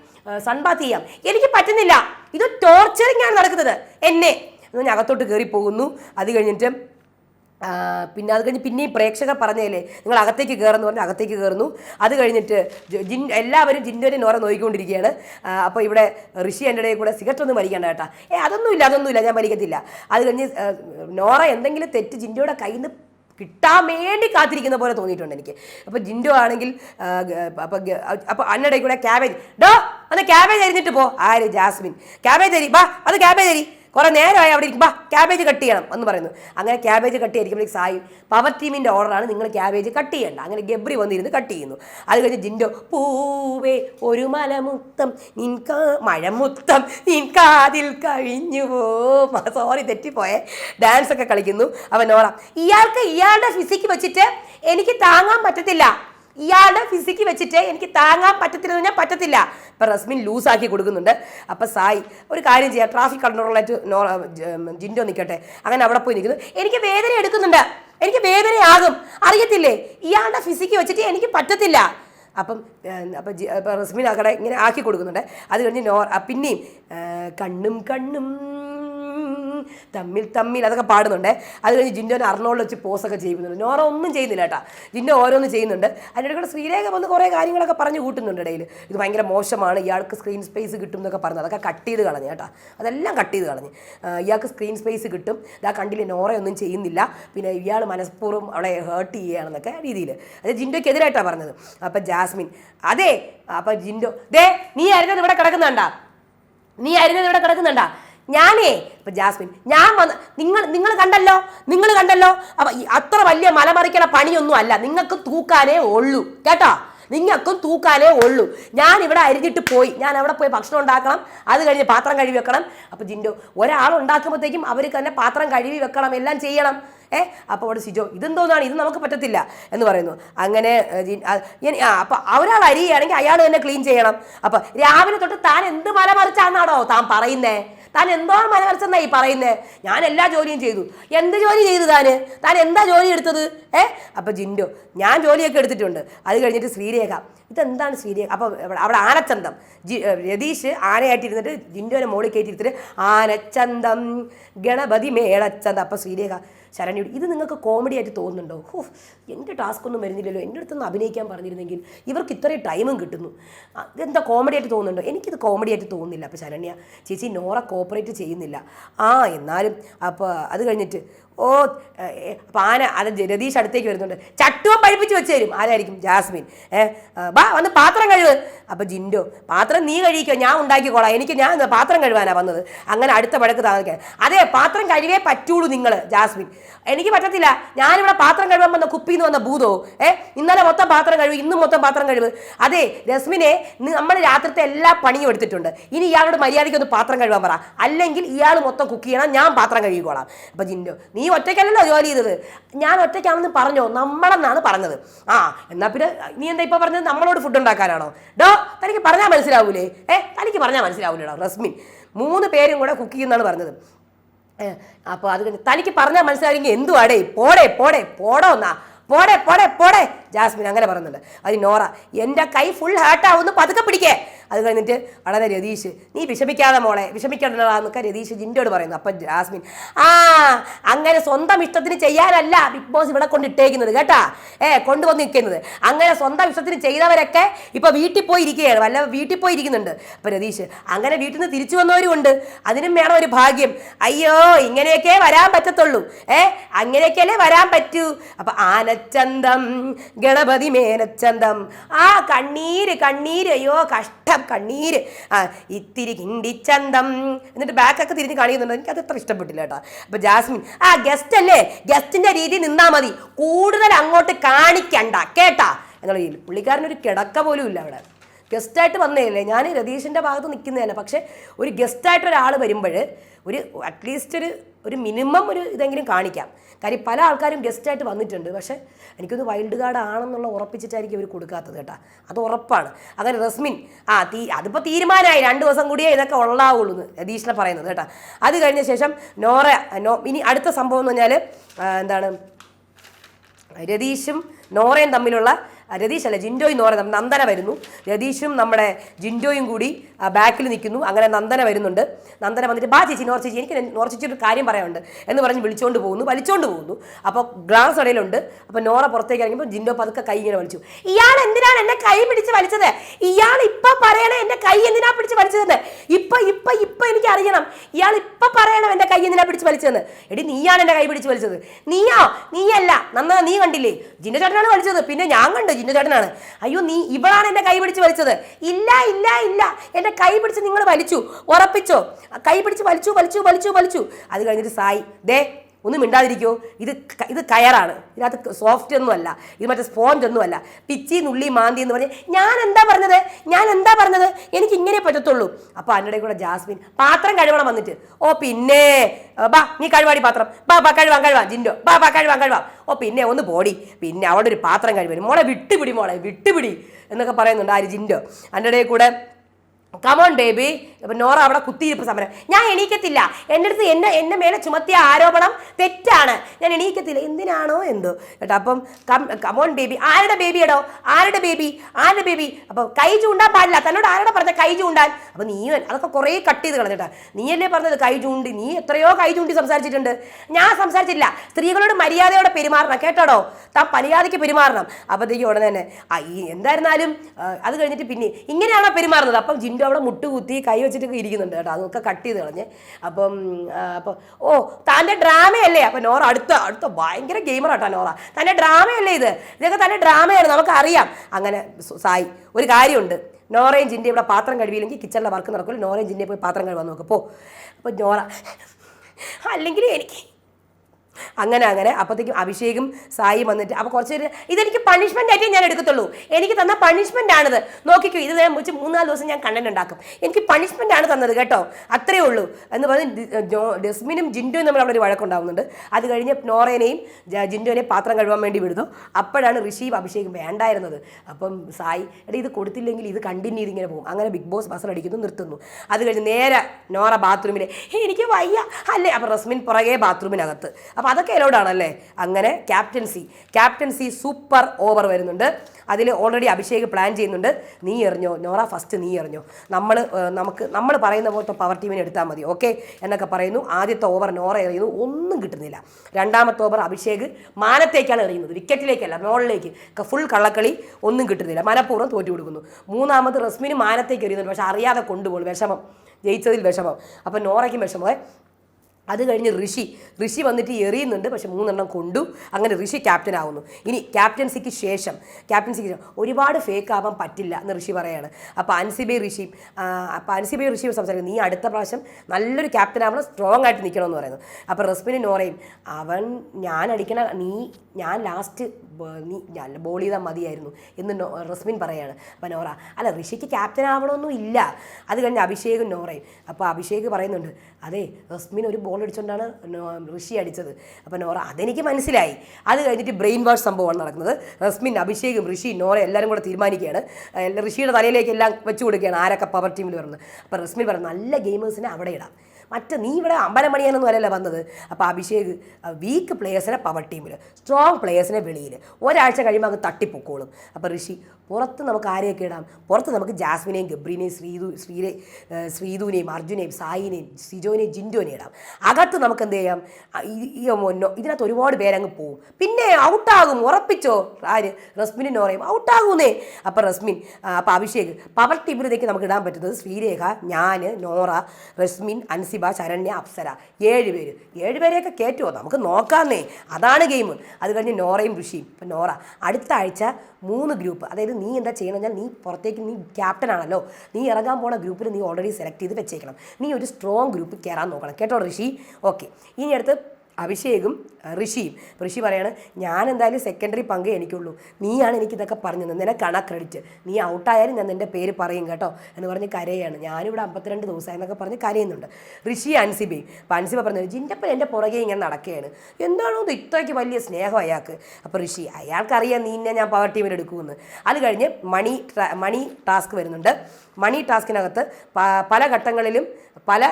സൺബാത്ത് ചെയ്യാം. എനിക്ക് പറ്റുന്നില്ല. ഇത് ടോർച്ചറിങ് ആണ് നടക്കുന്നത്. എന്നെ. പറഞ്ഞാൽ അകത്തോട്ട് കയറി പോകുന്നു അത് കഴിഞ്ഞിട്ട് പിന്നെ അത് കഴിഞ്ഞ് പിന്നെയും പ്രേക്ഷകർ പറഞ്ഞതല്ലേ നിങ്ങൾ അകത്തേക്ക് കയറുന്നു പറഞ്ഞാൽ അകത്തേക്ക് കയറുന്നു അത് കഴിഞ്ഞിട്ട് ജിൻ എല്ലാവരും ജിൻഡോനെ നോറ നോക്കിക്കൊണ്ടിരിക്കുകയാണ് അപ്പോൾ ഇവിടെ ഋഷി എന്റെ ഇടയിൽ കൂടെ സിഗരറ്റ് ഒന്നും വലിക്കണ്ട കേട്ടാ. ഏ അതൊന്നുമില്ല അതൊന്നുമില്ല ഞാൻ വലിക്കത്തില്ല. അത് കഴിഞ്ഞ് നോറ എന്തെങ്കിലും തെറ്റ് ജിൻഡോയുടെ കയ്യിൽ നിന്ന് കിട്ടാൻ വേണ്ടി കാത്തിരിക്കുന്ന പോലെ തോന്നിയിട്ടുണ്ട് എനിക്ക്. അപ്പോൾ ജിൻഡോ ആണെങ്കിൽ അപ്പോൾ അപ്പോൾ അന്നിടയിൽ കൂടെ ക്യാബേജ്. ഡോ അന്ന് ക്യാബേജ് അരിഞ്ഞിട്ട് പോ. ആര്? ജാസ്മിൻ. ക്യാബേജ് അരി ബാ അത് ക്യാബേജ് അരി. കുറെ നേരമായി അവിടെ ഇരിക്കും ബാ ക്യാബേജ് കട്ട് ചെയ്യണം എന്ന് പറയുന്നു. അങ്ങനെ ക്യാബേജ് കട്ട് ചെയ്തിരിക്കുമ്പോഴേക്ക് സായി പവർ ടീമിന്റെ ഓർഡറാണ് നിങ്ങൾ ക്യാബേജ് കട്ട് ചെയ്യേണ്ട. അങ്ങനെ ഗബ്രി വന്നിരുന്ന് കട്ട് ചെയ്യുന്നു. അത് കഴിഞ്ഞ് ജിൻഡോ പൂവേ ഒരു മലമുത്തം നിൻകാ മഴമുത്തം നിൻകാതിൽ കഴിഞ്ഞു പോ. സോറി തെറ്റിപ്പോയെ. ഡാൻസ് ഒക്കെ കളിക്കുന്നു. അവൻ നോറ ഇയാൾക്ക് ഇയാളുടെ ഫിസിക്ക് വെച്ചിട്ട് എനിക്ക് താങ്ങാൻ പറ്റത്തില്ല. ഇയാളുടെ ഫിസിക്ക് വെച്ചിട്ട് എനിക്ക് താങ്ങാൻ പറ്റത്തില്ല ഞാൻ പറ്റത്തില്ല. ഇപ്പം റസ്മിൻ ലൂസാക്കി കൊടുക്കുന്നുണ്ട്. അപ്പം സായി ഒരു കാര്യം ചെയ്യാം. ട്രാഫിക് കൺട്രോളായിട്ട് നോ ജിൻഡോ നിൽക്കട്ടെ അങ്ങനെ അവിടെ പോയി നിൽക്കുന്നു എനിക്ക് വേദന എടുക്കുന്നുണ്ട്. എനിക്ക് വേദനയാകും. അറിയത്തില്ലേ? ഇയാളുടെ ഫിസിക്ക് വെച്ചിട്ട് എനിക്ക് പറ്റത്തില്ല. അപ്പം അപ്പം അപ്പം റസ്മിൻ അവിടെ ഇങ്ങനെ ആക്കി കൊടുക്കുന്നുണ്ട്. അത് കഴിഞ്ഞ് നോ പിന്നെയും കണ്ണും കണ്ണും തമ്മിൽ തമ്മിൽ അതൊക്കെ പാടുന്നുണ്ട്. അത് കഴിഞ്ഞ് ജിൻഡോനെ അർണോളിൽ വെച്ച് പോസൊക്കെ ചെയ്യുന്നുണ്ട്. നോറ ഒന്നും ചെയ്യുന്നില്ല കേട്ടാ. ജിൻഡോ ഓരോന്ന് ചെയ്യുന്നുണ്ട്. അതിന്റെ കൂടെ ശ്രീരേഖ വന്ന് കുറേ കാര്യങ്ങളൊക്കെ പറഞ്ഞു കൂട്ടുന്നുണ്ട് ഇടയിൽ ഇത് ഭയങ്കര മോശമാണ്. ഇയാൾക്ക് സ്ക്രീൻ സ്പേസ് കിട്ടും എന്നൊക്കെ പറഞ്ഞു. അതൊക്കെ കട്ട് ചെയ്ത് കളഞ്ഞു കേട്ടാ. അതെല്ലാം കട്ട് ചെയ്ത് കളഞ്ഞു. ഇയാൾക്ക് സ്ക്രീൻ സ്പേസ് കിട്ടും. ഇതാ കണ്ടില്ലേ നോറയൊന്നും ചെയ്യുന്നില്ല. പിന്നെ ഇയാൾ മനഃപൂർവം അവളെ ഹേർട്ട് ചെയ്യുകയാണെന്നൊക്കെ രീതിയിൽ അത് ജിൻഡോയ്ക്ക് എതിരായിട്ടാണ് പറഞ്ഞത്. അപ്പം ജാസ്മിൻ അതെ അപ്പം ജിൻഡോ ദേ നീ ആയിരുന്നത് ഇവിടെ കിടക്കുന്നുണ്ടാ? നീ ആയിരുന്നത് ഇവിടെ കിടക്കുന്നുണ്ടാ? ഞാനേ ഇപ്പൊ ജാസ്മിൻ ഞാൻ വന്ന് നിങ്ങൾ നിങ്ങൾ കണ്ടല്ലോ നിങ്ങൾ കണ്ടല്ലോ അപ്പൊ അത്ര വലിയ മലമറിക്കണ പണിയൊന്നും അല്ല. നിങ്ങൾക്ക് തൂക്കാനേ ഉള്ളൂ കേട്ടോ? നിങ്ങൾക്കും തൂക്കാനേ ഉള്ളൂ. ഞാൻ ഇവിടെ അരിഞ്ഞിട്ട് പോയി. ഞാൻ അവിടെ പോയി ഭക്ഷണം ഉണ്ടാക്കണം അത് കഴിഞ്ഞ് പാത്രം കഴുകി വെക്കണം. അപ്പോൾ ജിൻഡോ ഒരാൾ ഉണ്ടാക്കുമ്പോഴത്തേക്കും അവർക്ക് തന്നെ പാത്രം കഴുകി വെക്കണം എല്ലാം ചെയ്യണം. ഏ അപ്പോൾ അവിടെ സിജോ ഇതെന്തോന്നാണ്? ഇത് നമുക്ക് പറ്റത്തില്ല എന്ന് പറയുന്നു. അങ്ങനെ അപ്പൊ ഒരാൾ അരിയുകയാണെങ്കിൽ അയാൾ തന്നെ ക്ലീൻ ചെയ്യണം. അപ്പോൾ രാവിലെ തൊട്ട് താൻ എന്ത് മലമറിച്ചാന്നാണോ താൻ പറയുന്നേ? താൻ എന്തോ മലമറിച്ചെന്നാ ഈ പറയുന്നേ? ഞാൻ എല്ലാ ജോലിയും ചെയ്തു. എന്ത് ജോലി ചെയ്തു താന് താൻ എന്താ ജോലി എടുത്തത്? ഏ? അപ്പോൾ ജിൻഡോ ഞാൻ ജോലിയൊക്കെ എടുത്തിട്ടുണ്ട്. അത് കഴിഞ്ഞിട്ട് ശ്രീരേഖ. ഇതെന്താണ് ശ്രീരേഖ? അപ്പോൾ അവിടെ ആനച്ചന്തം. ജി രതീഷ് ആനയായിട്ടിരുന്നിട്ട് ജിൻഡോനെ മോളിൽ കയറ്റിയിരുത്തിട്ട് ആനച്ചന്തം ഗണപതി മേളച്ചന്തം. അപ്പോൾ ശ്രീരേഖ ശരണ്യോട് ഇത് നിങ്ങൾക്ക് കോമഡി ആയിട്ട് തോന്നുന്നുണ്ടോ? ഹോ എന്റെ ടാസ്ക് ഒന്നും വരുന്നില്ലല്ലോ. എന്റെ അടുത്തൊന്ന് അഭിനയിക്കാൻ പറഞ്ഞിരുന്നെങ്കിൽ ഇവർക്ക് ഇത്രയും ടൈമും കിട്ടുന്നു. അതെന്താ കോമഡി ആയിട്ട് തോന്നുന്നുണ്ടോ? എനിക്കിത് കോമഡി ആയിട്ട് തോന്നുന്നില്ല. അപ്പോൾ ശരണ്യ ചേച്ചി നോറ കോപ്പറേറ്റ് ചെയ്യുന്നില്ല. ആ എന്നാലും അപ്പോൾ അത് കഴിഞ്ഞിട്ട് ഓ പാന അത് രതീഷ് അടുത്തേക്ക് വരുന്നുണ്ട്. ചട്ടുവം പഴിപ്പിച്ച് വെച്ച് തരും ആരായിരിക്കും? ജാസ്മിൻ. ബാ വന്ന് പാത്രം കഴിവ് അപ്പം ജിൻഡോ പാത്രം നീ കഴിക്കോ ഞാൻ ഉണ്ടാക്കിക്കോളാം. എനിക്ക് ഞാൻ പാത്രം കഴുകാനാണ് വന്നത്. അങ്ങനെ അടുത്ത പഴക്ക് താമസിക്കാൻ അതെ പാത്രം കഴുകേ പറ്റുള്ളൂ നിങ്ങൾ ജാസ്മിൻ. എനിക്ക് പറ്റത്തില്ല. ഞാനിവിടെ പാത്രം കഴുകാൻ വന്ന കുപ്പിന്ന് വന്ന ഭൂതോ ഏ ഇന്നലെ മൊത്തം പാത്രം കഴിവ് ഇന്നും മൊത്തം പാത്രം കഴിവ് അതെ രസ്മിനെ നമ്മൾ രാത്രിത്തെ എല്ലാ പണിയും എടുത്തിട്ടുണ്ട്. ഇനി ഇയാളോട് മര്യാദയ്ക്ക് ഒന്ന് പാത്രം കഴുകാൻ പറ. അല്ലെങ്കിൽ ഇയാൾ മൊത്തം കുക്ക് ചെയ്യണം ഞാൻ പാത്രം കഴുകിക്കോളാം. അപ്പം ജിൻഡോ നീ ഒറ്റയ്ക്കല്ലല്ലോ ജോലി ചെയ്തത്. ഞാൻ ഒറ്റയ്ക്കാണെന്ന് പറഞ്ഞോ? നമ്മളെന്നാണ് പറഞ്ഞത്. ആ എന്നാ പിന്നെ നീ എന്താ ഇപ്പൊ പറഞ്ഞത്? നമ്മളോട് ഫുഡ് ഉണ്ടാക്കാനാണോ? ഡോ തനിക്ക് പറഞ്ഞാൽ മനസ്സിലാവൂലേ? ഏ തനിക്ക് പറഞ്ഞാൽ മനസ്സിലാവൂലേടോ റസ്മിൻ. മൂന്ന് പേരും കൂടെ കുക്ക് ചെയ്യുന്നതാണ് പറഞ്ഞത്. അപ്പോൾ അത് തനിക്ക് പറഞ്ഞാൽ മനസ്സിലായെങ്കിൽ എന്തുവാടേ? പോടേ പോടേ പോടോ എന്നാ. പോടെ പോടെ പോടെ. ജാസ്മിൻ അങ്ങനെ പറയുന്നുണ്ട്. അത് നോറ എന്റെ കൈ ഫുൾ ഹാർട്ടാവുന്നു പതുക്കെ പിടിക്കേ. അത് കഴിഞ്ഞിട്ട് വളരെ രതീഷ് നീ വിഷമിക്കാതെ മോളെ വിഷമിക്കണ്ടതാന്നൊക്കെ രതീഷ് ജിൻഡോട് പറയുന്നു. അപ്പം ജാസ്മിൻ ആ അങ്ങനെ സ്വന്തം ഇഷ്ടത്തിന് ചെയ്യാനല്ല ബിഗ് ബോസ് ഇവിടെ കൊണ്ടിട്ടേക്കുന്നത് കേട്ടാ. ഏ കൊണ്ടുവന്ന് നിൽക്കുന്നത് അങ്ങനെ സ്വന്തം ഇഷ്ടത്തിന് ചെയ്തവരൊക്കെ ഇപ്പൊ വീട്ടിൽ പോയി ഇരിക്കുകയാണ് വല്ല വീട്ടിൽ പോയി ഇരിക്കുന്നുണ്ട് അപ്പൊ രതീഷ് അങ്ങനെ വീട്ടിൽ നിന്ന് തിരിച്ചു വന്നവരും ഉണ്ട് അതിനും വേണം ഒരു ഭാഗ്യം. അയ്യോ ഇങ്ങനെയൊക്കെ വരാൻ പറ്റത്തുള്ളൂ. ഏ അങ്ങനെയൊക്കെയല്ലേ വരാൻ പറ്റൂ? അപ്പൊ ആനച്ചന്തം ഗണപതി മേനച്ചന്തം. ആ കണ്ണീര് കണ്ണീര് അയ്യോ കഷ്ടം കണ്ണീര്. ആ ഇത്തിരി കിണ്ടിച്ചന്തം. എന്നിട്ട് ബാക്കൊക്കെ തിരിഞ്ഞ് കാണിക്കുന്നുണ്ട്. എനിക്ക് അത് അത്ര ഇഷ്ടപ്പെട്ടില്ല കേട്ടോ. അപ്പൊ ജാസ്മിൻ ആ ഗസ്റ്റ് അല്ലേ? ഗസ്റ്റിന്റെ രീതി നിന്നാ മതി. കൂടുതൽ അങ്ങോട്ട് കാണിക്കണ്ട. കേട്ടാ? എന്നുള്ള രീതിയിൽ. പുള്ളിക്കാരനൊരു കിടക്ക പോലും ഇല്ല അവിടെ. ഗസ്റ്റായിട്ട് വന്നതല്ലേ? ഞാൻ രതീഷിന്റെ ഭാഗത്ത് നിൽക്കുന്നതല്ല പക്ഷേ ഒരു ഗസ്റ്റായിട്ട് ഒരാൾ വരുമ്പോൾ ഒരു അറ്റ്ലീസ്റ്റ് ഒരു ഒരു മിനിമം ഒരു ഇതെങ്കിലും കാണിക്കാം. കാര്യം പല ആൾക്കാരും ഗസ്റ്റായിട്ട് വന്നിട്ടുണ്ട്. പക്ഷേ എനിക്കൊന്ന് വൈൽഡ് കാർഡ് ആണെന്നുള്ള ഉറപ്പിച്ചിട്ടായിരിക്കും അവർ കൊടുക്കാത്തത് കേട്ടോ. അത് ഉറപ്പാണ്. അങ്ങനെ റസ്മിൻ ആ തീ അതിപ്പോൾ തീരുമാനമായി. രണ്ട് ദിവസം കൂടിയേ ഇതൊക്കെ ഉള്ളാവുള്ളൂ എന്ന് രതീഷിനെ പറയുന്നത് കേട്ടോ. അത് കഴിഞ്ഞ ശേഷം നോറ നോ ഇനി അടുത്ത സംഭവം എന്ന് പറഞ്ഞാൽ എന്താണ് രതീഷും നോറയും തമ്മിലുള്ള രതീഷ് അല്ല? ജിൻഡോയും എന്ന് പറയുന്നത് നന്ദന വരുന്നു. രതീഷും നമ്മുടെ ജിൻഡോയും കൂടി ബാക്കിൽ നിൽക്കുന്നു. അങ്ങനെ നന്ദന വരുന്നുണ്ട്. നന്ദന വന്നിട്ട് ബാ ചേച്ചി നോർ ചേച്ചി എനിക്ക് നോർ ചേച്ചി ഒരു കാര്യം പറയാനുണ്ട് എന്ന് പറഞ്ഞ് വിളിച്ചുകൊണ്ട് പോകുന്നു വലിച്ചുകൊണ്ട് പോകുന്നു. അപ്പോൾ ഗ്ലാസ് ഇടയിലുണ്ട് അപ്പോൾ നോറ പുറത്തേക്ക് ഇറങ്ങിയപ്പോൾ ജിൻഡോ പതുക്കെ കൈ ഇങ്ങനെ വലിച്ചു. ഇയാൾ എന്തിനാണ് എന്നെ കൈ പിടിച്ച് വലിച്ചത്? ഇയാൾ ഇപ്പം പറയണേ എന്റെ കൈ എന്തിനാ പിടിച്ച് വലിച്ചതെന്ന്? ഇപ്പം ഇപ്പം ഇപ്പം എനിക്ക് അറിയണം ഇയാൾ ഇപ്പം പറയണം എന്റെ കൈ എന്തിനാ പിടിച്ച് വലിച്ചതെന്ന്. എടി നീയാണ് എന്റെ കൈ പിടിച്ച് വലിച്ചത്. നീയോ? നീയല്ല. നന്നാ നീ കണ്ടില്ലേ? ജിൻഡോ ചേട്ടനാണ് വലിച്ചത്. പിന്നെ ഞാൻ കണ്ടു ജിന്ന ചേട്ടനാണ് അയ്യോ നീ ഇവളാണ് എന്റെ കൈ പിടിച്ച് വലിച്ചത്. ഇല്ല ഇല്ല ഇല്ല. എന്റെ കൈ പിടിച്ച് നിങ്ങൾ വലിച്ചു. ഉറപ്പിച്ചോ. കൈ പിടിച്ച് വലിച്ചു വലിച്ചു വലിച്ചു വലിച്ചു. അത് കഴിഞ്ഞിട്ട് സായി. ദേ ഒന്നും മിണ്ടാതിരിക്കോ. ഇത് ഇത് കയറാണ്. ഇതിനകത്ത് സോഫ്റ്റ് ഒന്നുമല്ല ഇത് മറ്റേ സ്പോഞ്ച് ഒന്നുമല്ല പിച്ചി നുള്ളി മാന്തി എന്ന് പറഞ്ഞ് ഞാൻ എന്താ പറഞ്ഞത്? ഞാൻ എന്താ പറഞ്ഞത്? എനിക്ക് ഇങ്ങനെ പറ്റത്തുള്ളൂ. അപ്പോൾ അതിന്റെ കൂടെ ജാസ്മിൻ പാത്രം കഴുകണം വന്നിട്ട് ഓ പിന്നെ ബാ നീ കഴുവാടി പാത്രം. ബാ ബാ കഴുവാൻ കഴുവാ ജിൻഡോ. ബാ ബാ കഴുവാൻ കഴുവാം. ഓ പിന്നെ ഒന്ന് പോടി. പിന്നെ അവിടെ ഒരു പാത്രം കഴിവരും മോളെ വിട്ടുപിടി മോളെ വിട്ടുപിടി. എന്നൊക്കെ പറയുന്നുണ്ട് ആര്? ജിൻഡോ. അതിന്റെ ഇടയിൽ കൂടെ കമോൺ ബേബി നോറ അവിടെ കുത്തിയിരിപ്പ് സമരം. ഞാൻ എണീക്കത്തില്ല. എന്റെ അടുത്ത് എന്നെ എന്നെ മേലെ ചുമത്തിയ ആരോപണം തെറ്റാണ്. ഞാൻ എണീക്കത്തില്ല. എന്തിനാണോ എന്തോ. കേട്ടോ അപ്പം കമോൺ ബേബി ആരുടെ ബേബിയടോ ആരുടെ ബേബി ആരുടെ ബേബി അപ്പോൾ കൈ ചൂണ്ടാൻ പാടില്ല. തന്നോട് ആരുടെ പറഞ്ഞ കൈ ചൂണ്ടാൻ? അപ്പം നീ അതൊക്കെ കുറേ കട്ട് ചെയ്ത് കളഞ്ഞിട്ടാ നീയല്ലേ പറഞ്ഞത് കൈ ചൂണ്ടി? നീ എത്രയോ കൈ ചൂണ്ടി സംസാരിച്ചിട്ടുണ്ട്. ഞാൻ സംസാരിച്ചില്ല. സ്ത്രീകളോട് മര്യാദയോടെ പെരുമാറണം. കേട്ടോടോ? താൻ മര്യാദയ്ക്ക് പെരുമാറണം. അപ്പോഴത്തേക്ക് ഉടനെ തന്നെ ഈ എന്തായിരുന്നാലും അത് കഴിഞ്ഞിട്ട് പിന്നെ ഇങ്ങനെയാണോ പെരുമാറുന്നത്? അപ്പം ജിൻഡോ അവിടെ മുട്ടുകുത്തി കൈ വെച്ചിട്ട് ഇരിക്കുന്നുണ്ട് കേട്ടോ. അതൊക്കെ കട്ട് ചെയ്ത് കളഞ്ഞ്. അപ്പം അപ്പോൾ ഓ തന്റെ ഡ്രാമയല്ലേ? അപ്പം നോറ അടുത്ത അടുത്ത ഭയങ്കര ഗെയിമർ കേട്ടോ നോറ. തന്റെ ഡ്രാമയല്ലേ ഇത്? ഇതൊക്കെ തന്റെ ഡ്രാമയാണ് നമുക്കറിയാം. അങ്ങനെ സായി ഒരു കാര്യമുണ്ട്. നോറയും ജിന്റെ ഇവിടെ പാത്രം കഴുകിയില്ലെങ്കിൽ കിച്ചണിലെ വർക്ക് നടക്കില്ല നോറയും ജിന്റെ പോയി പാത്രം കഴുകാൻ നോക്കും. പോ. അപ്പോൾ നോറ അല്ലെങ്കിൽ എനിക്ക് അങ്ങനെ അങ്ങനെ. അപ്പോഴത്തേക്കും അഭിഷേകും സായി വന്നിട്ട് അപ്പോൾ കുറച്ച് പേര് ഇതെനിക്ക് പണിഷ്മെന്റ് ആയിട്ടേ ഞാൻ എടുക്കത്തുള്ളൂ. എനിക്ക് തന്ന പണിഷ്മെന്റ് ആണിത്. നോക്കിക്കോ ഇത് ഞാൻ വെച്ച് മൂന്നാൽ ദിവസം ഞാൻ കണ്ടന്റ് ഉണ്ടാക്കും. എനിക്ക് പണിഷ്മെന്റ് ആണ് തന്നത് കേട്ടോ. അത്രേ ഉള്ളൂ. എന്ന് പറഞ്ഞ് ഡസ്മിനും ജിൻഡോയും തമ്മിൽ അവിടെ ഒരു വഴക്കുണ്ടാവുന്നുണ്ട് അത് കഴിഞ്ഞ് നോറേനെയും ജ- ജിൻഡോനെയും പാത്രം കഴുകാൻ വേണ്ടി വിടുന്നു. അപ്പോഴാണ് ഋഷിയും അഭിഷേകും വേണ്ടായിരുന്നത്. അപ്പം സായി എടാ ഇത് കൊടുത്തില്ലെങ്കിൽ ഇത് കണ്ടിന്യൂ ഇങ്ങനെ പോകും. അങ്ങനെ ബിഗ് ബോസ് ബസ്സിലടിക്കുന്നു നിർത്തുന്നു. അത് കഴിഞ്ഞ് നേരെ നോറ ബാത്റൂമിൽ എനിക്ക് വയ്യ. അല്ലേ? അപ്പം റസ്മിൻ പുറകെ ബാത്റൂമിനകത്ത്. അപ്പോൾ അതൊക്കെ എലോഡാണല്ലേ അങ്ങനെ ക്യാപ്റ്റൻസി ക്യാപ്റ്റൻസി സൂപ്പർ ഓവർ വരുന്നുണ്ട്. അതിൽ ഓൾറെഡി അഭിഷേക് പ്ലാൻ ചെയ്യുന്നുണ്ട്. നീ എറിഞ്ഞോ? നോറ ഫസ്റ്റ് നീ എറിഞ്ഞോ? നമ്മൾ നമുക്ക് നമ്മൾ പറയുന്ന പോലത്തെ പവർ ടീമിനെ എടുത്താൽ മതി. ഓക്കെ എന്നൊക്കെ പറയുന്നു. ആദ്യത്തെ ഓവർ നോറ എറിയുന്നു. ഒന്നും കിട്ടുന്നില്ല. രണ്ടാമത്തെ ഓവർ അഭിഷേക് മാനത്തേക്കാണ് എറിയുന്നത്. വിക്കറ്റിലേക്കല്ല മോളിലേക്ക് ഫുൾ കള്ളക്കളി ഒന്നും കിട്ടുന്നില്ല. മനഃപൂർവം തോറ്റു കൊടുക്കുന്നു. മൂന്നാമത് റസ്മിന് മാനത്തേക്ക് എറിയുന്നുണ്ട്. പക്ഷെ അറിയാതെ കൊണ്ടുപോകും വിഷമം. ജയിച്ചതിൽ വിഷമം. അപ്പം നോറയ്ക്കും വിഷമമേ അത് കഴിഞ്ഞ് ഋഷി ഋഷി വന്നിട്ട് എറിയുന്നുണ്ട് പക്ഷെ മൂന്നെണ്ണം കൊണ്ടു. അങ്ങനെ ഋഷി ക്യാപ്റ്റൻ ആവുന്നു. ഇനി ക്യാപ്റ്റൻസിക്ക് ശേഷം ക്യാപ്റ്റൻസിക്ക് ഒരുപാട് ഫേക്ക് ആവാൻ പറ്റില്ല എന്ന് ഋഷി പറയാണ്. അപ്പോൾ അൻസിബൈ ഋഷി അപ്പോൾ അൻസിബൈ ഋഷി സംസാരിക്കും നീ അടുത്ത പ്രാവശ്യം നല്ലൊരു ക്യാപ്റ്റൻ ആവണം സ്ട്രോങ് ആയിട്ട് നിൽക്കണമെന്ന് പറയുന്നു. അപ്പോൾ റസ്മിന് നോറയും അവൻ ഞാൻ അടിക്കണ നീ ഞാൻ ലാസ്റ്റ് നീ ബോൾ ചെയ്താൽ മതിയായിരുന്നു എന്ന് റസ്മിൻ പറയാണ്. അപ്പോൾ നോറ അല്ല ഋഷിക്ക് ക്യാപ്റ്റൻ ആവണമെന്നും ഇല്ല. അത് കഴിഞ്ഞ് അഭിഷേകും നോറയും. അപ്പോൾ അഭിഷേക് പറയുന്നുണ്ട് അതെ റസ്മിൻ ഒരു ബോൾ അടിച്ചുകൊണ്ടാണ് ഋഷി അടിച്ചത്. അപ്പോൾ നോറ അതെനിക്ക് മനസ്സിലായി. അത് കഴിഞ്ഞിട്ട് ബ്രെയിൻ വാഷ് സംഭവമാണ് നടക്കുന്നത്. റസ്മിൻ അഭിഷേകും ഋഷി നോറ എല്ലാവരും കൂടെ തീരുമാനിക്കുകയാണ്. ഋഷിയുടെ തലയിലേക്ക് എല്ലാം വെച്ച് കൊടുക്കുകയാണ് ആരൊക്കെ പവർ ടീമിൽ വരുന്നത്. അപ്പോൾ റസ്മിൻ പറഞ്ഞു നല്ല ഗെയിമേഴ്സിനെ അവിടെ ഇടാം. മറ്റേ നീ ഇവിടെ അമ്പലമണിയാനൊന്നും അല്ലല്ലോ വന്നത്. അപ്പോൾ അഭിഷേക് വീക്ക് പ്ലേയേഴ്സിനെ പവർ ടീമിൽ സ്ട്രോങ് പ്ലേയേഴ്സിനെ വെളിയിൽ ഒരാഴ്ച കഴിയുമ്പോൾ അങ്ങ് തട്ടിപ്പൊക്കോളും. അപ്പോൾ ഋഷി പുറത്ത് നമുക്ക് ആരെയൊക്കെ ഇടാം? പുറത്ത് നമുക്ക് ജാസ്മിനെയും ഗബ്രീനെയും ശ്രീതു ശ്രീരെ ശ്രീതുവിനെയും അർജുനെയും സായിനെയും സിജോനെയും ജിൻഡോനെയും ഇടാം. അകത്ത് നമുക്ക് എന്ത് ചെയ്യാം? ഈ- മൊന്നോ ഇതിനകത്ത് ഒരുപാട് പേരങ്ങ് പോവും. പിന്നെ ഔട്ടാകും ഉറപ്പിച്ചോ? ആര്? റസ്മിനും നോറയും. ഔട്ടാകൂന്നേ? അപ്പോൾ റസ്മിൻ അപ്പോൾ അഭിഷേക് പവർ ടീമിലേക്ക് നമുക്ക് ഇടാൻ പറ്റുന്നത് ശ്രീരേഖ ഞാൻ നോറ റസ്മിൻ അൻസിബ ശരണ്യ അപ്സര. ഏഴ് പേര്. കയറ്റുമോ നമുക്ക് നോക്കാമെന്നേ അതാണ് ഗെയിം. അത് കഴിഞ്ഞ് നോറയും ഋഷിയും. ഇപ്പം നോറ അടുത്ത ആഴ്ച മൂന്ന് ഗ്രൂപ്പ്. അതായത് നീ എന്താ ചെയ്യണം നീ പുറത്തേക്ക് നീ ക്യാപ്റ്റൻ ആണല്ലോ. നീ ഇറങ്ങാൻ പോണ ഗ്രൂപ്പിൽ നീ ഓൾറെഡി സെലക്ട് ചെയ്ത് വെച്ചേക്കണം. നീ ഒരു സ്ട്രോങ് ഗ്രൂപ്പ് കയറാൻ നോക്കണം. കേട്ടോ ഋഷി? ഓക്കെ ഇനി അടുത്ത് അഭിഷേകും ഋഷിയും. ഋഷി പറയാണ് ഞാൻ എന്തായാലും സെക്കൻഡറി പങ്ക് എനിക്കുള്ളൂ. നീയാണ് എനിക്ക് ഇതൊക്കെ പറഞ്ഞത്. നിനക്കാണ് ആ ക്രെഡിറ്റ് നീ ഔട്ടായാലും ഞാൻ നിന്റെ പേര് പറയും കേട്ടോ. എന്ന് പറഞ്ഞ് കരയാണ്. ഞാനിവിടെ അമ്പത്തിരണ്ട് ദിവസമായി എന്നൊക്കെ പറഞ്ഞ് കരയുന്നുണ്ട്. ഋഷി അൻസിബയും അപ്പോൾ അൻസിബ പറഞ്ഞു ജിന്റെപ്പൻ എന്റെ പുറകെ ഇങ്ങനെ നടക്കുകയാണ്. എന്താണോ ഇത് ഇത്രയ്ക്ക് വലിയ സ്നേഹം അയാൾക്ക്. അപ്പോൾ ഋഷി അയാൾക്കറിയാം നീ ഞാൻ പവർ ടീമിൽ എടുക്കുമെന്ന്. അത് കഴിഞ്ഞ് മണി മണി ടാസ്ക് വരുന്നുണ്ട്. മണി ടാസ്കിനകത്ത് പല ഘട്ടങ്ങളിലും പല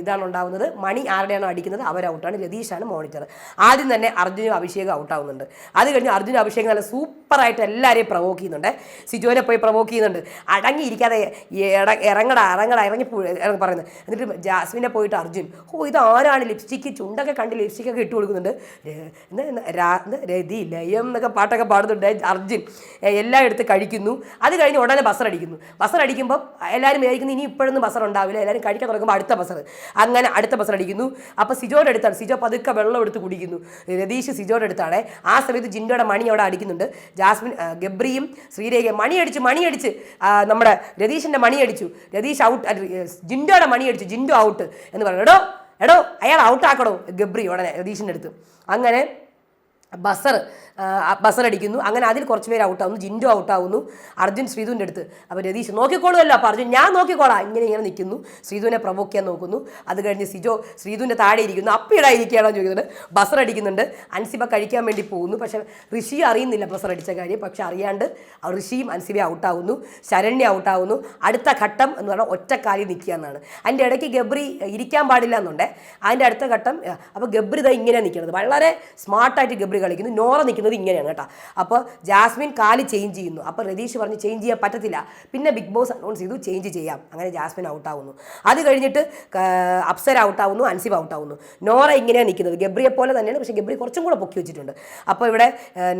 ഇതാണ് ഉണ്ടാവുന്നത്. മണി ആരുടെയാണോ അടിക്കുന്നത്? അവർ ഔട്ടാണ്. രതീഷാണ് മോണിറ്റർ. ആദ്യം തന്നെ അർജുനും അഭിഷേകം ഔട്ടാവുന്നുണ്ട്. അത് കഴിഞ്ഞ് അർജുനും അഭിഷേകം നല്ല സൂപ്പറായിട്ട് എല്ലാവരെയും പ്രവോക്ക് ചെയ്യുന്നുണ്ട്. സിജോനെ പോയി പ്രവോക്ക് ചെയ്യുന്നുണ്ട്. അടങ്ങിയിരിക്കാതെ ഇറങ്ങടാ ഇറങ്ങടാ ഇറങ്ങി ഇറങ്ങി പറയുന്നത് എന്നിട്ട് ജാസ്മിനെ പോയിട്ട് അർജുൻ ഓ ഇത് ആരാണ്? ലിപ്സ്റ്റിക്ക് ചുണ്ടൊക്കെ കണ്ട് ലിപ്സ്റ്റിക്കൊക്കെ ഇട്ട് കൊടുക്കുന്നുണ്ട്. രതി ലയം എന്നൊക്കെ പാട്ടൊക്കെ പാടുന്നുണ്ട് അർജുൻ. എല്ലാം എടുത്ത് കഴിക്കുന്നു. അത് കഴിഞ്ഞ് ഉടനെ ബസർ അടിക്കുമ്പോൾ എല്ലാവരും വിചാരിക്കുന്നു ഇനി ഇപ്പോഴൊന്നും ബസർ ഉണ്ടാവില്ല. എല്ലാവരും കഴിക്കാൻ തുടങ്ങുമ്പോൾ അടുത്ത ബസർ. അങ്ങനെ അടുത്ത ബസർ അടിക്കുന്നു. അപ്പോൾ സിജോയുടെ അടുത്താണ്. സിജോ പതുക്കെ വെള്ളം എടുത്ത് കുടിക്കുന്നു. രതീഷ് സിജോയുടെ അടുത്താണ്. ആ സമയത്ത് ജിൻഡോയുടെ മണി അവിടെ അടിക്കുന്നുണ്ട്. ജാസ്മിൻ ഗബ്രിയും ശ്രീരേഖയും മണി മണിയടിച്ച് മണി അടിച്ച് നമ്മുടെ രതീഷിന്റെ മണി അടിച്ചു രതീഷ് ഔട്ട് ജിൻഡോയുടെ മണി അടിച്ചു ജിൻഡോ ഔട്ട് എന്ന് പറഞ്ഞു. എടോ എടോ അയാൾ ഔട്ടാക്കണോ? ഗബ്രി ഉടനെ രതീഷിന്റെ അടുത്ത്. അങ്ങനെ ബസർ ബസർ അടിക്കുന്നു. അങ്ങനെ അതിൽ കുറച്ച് പേര് ഔട്ടാവുന്നു ജിൻഡു ഔട്ടാവുന്നു അർജുൻ ശ്രീധുവിന്റെ അടുത്ത്. അപ്പോൾ രതീഷ് നോക്കിക്കോളുമല്ലോ അപ്പോൾ അർജുൻ ഞാൻ നോക്കിക്കോളാം. ഇങ്ങനെ ഇങ്ങനെ നിൽക്കുന്നു. ശ്രീധുവിനെ പ്രൊവോക്ക് ചെയ്യാൻ നോക്കുന്നു. അത് കഴിഞ്ഞ് സിജോ ശ്രീധുവിന്റെ താഴെ ഇരിക്കുന്നു. അപ്പിടാ ഇരിക്കുകയാണോ? ചോദിക്കുന്നത് ബസർ അടിക്കുന്നുണ്ട്. അൻസിബ കഴിക്കാൻ വേണ്ടി പോകുന്നു. പക്ഷേ ഋഷി അറിയുന്നില്ല ബസർ അടിച്ച കാര്യം. പക്ഷെ അറിയാണ്ട് ഋഷിയും അൻസിബയും ഔട്ടാവുന്നു ശരണ്യ ഔട്ടാവുന്നു അടുത്ത ഘട്ടം എന്ന് പറഞ്ഞാൽ ഒറ്റക്കാലിൽ നിൽക്കുക എന്നാണ്. അതിന്റെ ഇടയ്ക്ക് ഗബ്രി ഇരിക്കാൻ പാടില്ല എന്നുണ്ട്. അതിന്റെ അടുത്ത ഘട്ടം അപ്പോൾ ഗബ്രി ഇതാ ഇങ്ങനെ നിൽക്കുന്നത്. വളരെ സ്മാർട്ടായിട്ട് ഗബ്രി കളിക്കുന്നു നോറ നിൽക്കുന്നത് ഇങ്ങനെയാണ് കേട്ടോ. അപ്പോൾ ജാസ്മിൻ കാൽ ചേഞ്ച് ചെയ്യുന്നു. അപ്പോൾ രതീഷ് പറഞ്ഞ് ചേഞ്ച് ചെയ്യാൻ പറ്റത്തില്ല. പിന്നെ ബിഗ് ബോസ് അനൗൺസ് ചെയ്തു ചേഞ്ച് ചെയ്യാം. അങ്ങനെ ജാസ്മിൻ ഔട്ടാവുന്നു അത് കഴിഞ്ഞിട്ട് അപ്സര ഔട്ടാവുന്നു അൻസിബ് ഔട്ടാവുന്നു നോറ ഇങ്ങനെയാണ് നിൽക്കുന്നത്. ഗബ്രിയെ പോലെ തന്നെയാണ് പക്ഷേ ഗബ്രി കുറച്ചും കൂടെ പൊക്കി വെച്ചിട്ടുണ്ട്. അപ്പോൾ ഇവിടെ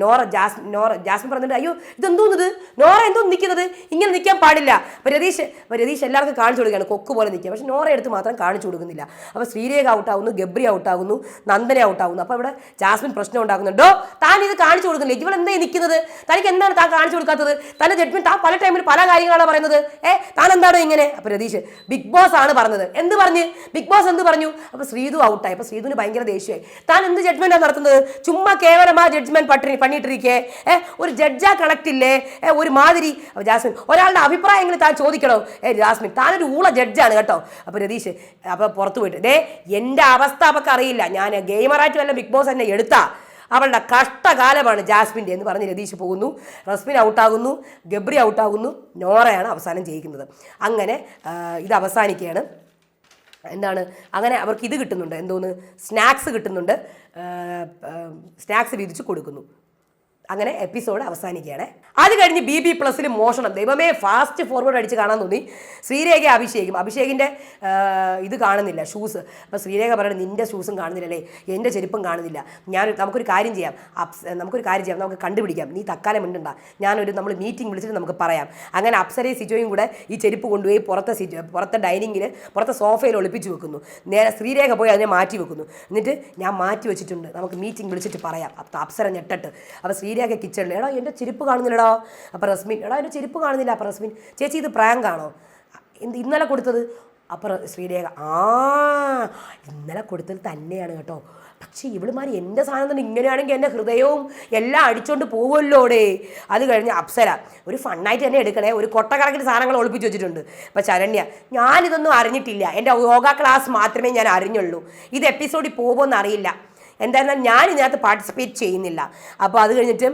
നോറ ജാസ് നോറ ജാസ്മിൻ പറഞ്ഞിട്ട് അയ്യോ ഇതെന്തോന്നത്? നോറ എന്തോ നിൽക്കുന്നത്? ഇങ്ങനെ നിൽക്കാൻ പാടില്ല. അപ്പോൾ രതീഷ് അപ്പോൾ രതീഷ് എല്ലാവർക്കും കാണിച്ചു കൊടുക്കുകയാണ്. കൊക്ക് പോലെ നിൽക്കുക. പക്ഷേ നോറ എടുത്ത് മാത്രം കാണിച്ചു കൊടുക്കുന്നില്ല. അപ്പോൾ ശ്രീരേഖ ഔട്ടാവുന്നു ഗബ്രി ഔട്ടാവുന്നു നന്ദന ഔട്ടാവുന്നു അപ്പോൾ ഇവിടെ ജാസ്മിൻ പ്രശ്നം ഉണ്ടാക്കുന്നുണ്ടോ താൻ ഇത് കാണിച്ചു കൊടുക്കുന്നില്ല? ഇവൾ എന്താ നിൽക്കുന്നത്? തനിക്ക് എന്താണ് താൻ കാണിച്ചു കൊടുക്കാത്തത്? തന്റെ ജഡ്ജ്മെന്റ് താൻ പല ടൈമിൽ പല കാര്യങ്ങളാണ് പറയുന്നത്. ഏ താൻ എന്താണോ ഇങ്ങനെ? അപ്പൊ രതീഷ് ബിഗ് ബോസ് ആണ് പറഞ്ഞത്. എന്ത് പറഞ്ഞ്? ബിഗ് ബോസ് എന്ത് പറഞ്ഞു? അപ്പൊ ശ്രീതു ഔട്ടായി അപ്പൊ ശ്രീതുവിന് ഭയങ്കര ദേഷ്യമായി. താൻ എന്ത് ജഡ്ജ്മെന്റാണ് നടത്തുന്നത്? ചുമ്മാ കേവലം ആ ജഡ്ജ്മെന്റ് പട്ടി പണിയിട്ടിരിക്കേ. ഏ ഒരു ജഡ്ജാ കണക്ട് ഇല്ലേ ഏ ഒരു മാതിരി. ജാസ്മിൻ ഒരാളുടെ അഭിപ്രായങ്ങൾ താൻ ചോദിക്കണോ. ഏ ജാസ്മിൻ താനൊരു ഊള ജഡ്ജാണ് കേട്ടോ. അപ്പൊ രതീഷ് അപ്പൊ പുറത്തു പോയിട്ട് ദേ എന്റെ അവസ്ഥ അവർക്ക് അറിയില്ല ഞാൻ ഗെയിമറായിട്ട് വല്ല ബിഗ് ബോസ് എന്നെ എടുത്താ. അവളുടെ കഷ്ടകാലമാണ് ജാസ്മിന്റെ എന്ന് പറഞ്ഞ് രതീഷ് പോകുന്നു. റസ്മിൻ ഔട്ടാകുന്നു. ഗബ്രി ഔട്ടാകുന്നു. നോറയാണ് അവസാനം ജയിക്കുന്നത്. അങ്ങനെ ഇത് അവസാനിക്കുകയാണ്. എന്താണ്? അങ്ങനെ അവർക്ക് ഇത് കിട്ടുന്നുണ്ട്. എന്തോന്ന്? സ്നാക്സ് കിട്ടുന്നുണ്ട്. സ്നാക്സ് വീതിച്ച് കൊടുക്കുന്നു. അങ്ങനെ എപ്പിസോഡ് അവസാനിക്കുകയാണ്. അത് കഴിഞ്ഞ് ബി ബി പ്ലസ്സിൽ മോഷണം. ദൈവമേ ഫാസ്റ്റ് ഫോർവേഡ് അടിച്ച് കാണാൻ തോന്നി. ശ്രീരേഖ അഭിഷേകും. അഭിഷേകിന്റെ ഇത് കാണുന്നില്ല ഷൂസ് അപ്പോൾ ശ്രീരേഖ പറയുന്നത് നിന്റെ ഷൂസും കാണുന്നില്ലല്ലേ എന്റെ ചെരുപ്പും കാണുന്നില്ല. ഞാൻ നമുക്കൊരു കാര്യം ചെയ്യാം. അപ്സ് നമുക്കൊരു കാര്യം ചെയ്യാം. നമുക്ക് കണ്ടുപിടിക്കാം. നീ തക്കാലം ഉണ്ടാ ഞാനൊരു നമ്മൾ മീറ്റിംഗ് വിളിച്ചിട്ട് നമുക്ക് പറയാം. അങ്ങനെ അപ്സരയും സിജോയും കൂടെ ഈ ചെരുപ്പ് കൊണ്ടുപോയി പുറത്തെ സിജോ പുറത്തെ ഡൈനിങ്ങിൽ പുറത്തെ സോഫയിൽ ഒളിപ്പിച്ച് വെക്കുന്നു. നേരെ ശ്രീരേഖ പോയി അതിനെ മാറ്റി വെക്കുന്നു. എന്നിട്ട് ഞാൻ മാറ്റി വെച്ചിട്ടുണ്ട്. നമുക്ക് മീറ്റിംഗ് വിളിച്ചിട്ട് പറയാം. അപ്സര ഞെട്ടട്ട്. അപ്പോൾ ശ്രീരേഖ കിച്ചണിൽ. എടാ എന്റെ ചെരുപ്പ് കാണുന്നില്ലടാ. അപ്പോൾ റസ്മിൻ എടാ എന്റെ ചെരുപ്പ് കാണുന്നില്ല. അപ്പോൾ റസ്മിൻ ചേച്ചി ഇത് പ്രാങ്ക് ആണോ എന്ത് ഇന്നലെ കൊടുത്തത്? അപ്പോൾ ശ്രീരേഖ ആ ഇന്നലെ കൊടുത്തത് തന്നെയാണ് കേട്ടോ. പക്ഷേ ഇവളുമാർ എന്റെ സാധനം തന്നെ ഇങ്ങനെയാണെങ്കിൽ എന്റെ ഹൃദയവും എല്ലാം അടിച്ചോണ്ട് അവിടെ അത് കഴിഞ്ഞ് അപ്സര ഒരു ഫണ്ണായിട്ട് തന്നെ എടുക്കണേ. ഒരു കൊട്ടക്കണക്കിന് സാധനങ്ങൾ ഒളിപ്പിച്ച് വെച്ചിട്ടുണ്ട്. അപ്പം ശരണ്യ ഞാനിതൊന്നും അറിഞ്ഞിട്ടില്ല. എന്റെ യോഗ ക്ലാസ് മാത്രമേ ഞാൻ അറിഞ്ഞുള്ളൂ. ഇത് എപ്പിസോഡിൽ പോകുമെന്ന് അറിയില്ല. എന്തായിരുന്നാലും ഞാൻ ഇതിനകത്ത് പാർട്ടിസിപ്പേറ്റ് ചെയ്യുന്നില്ല. അപ്പോൾ അത് കഴിഞ്ഞിട്ട്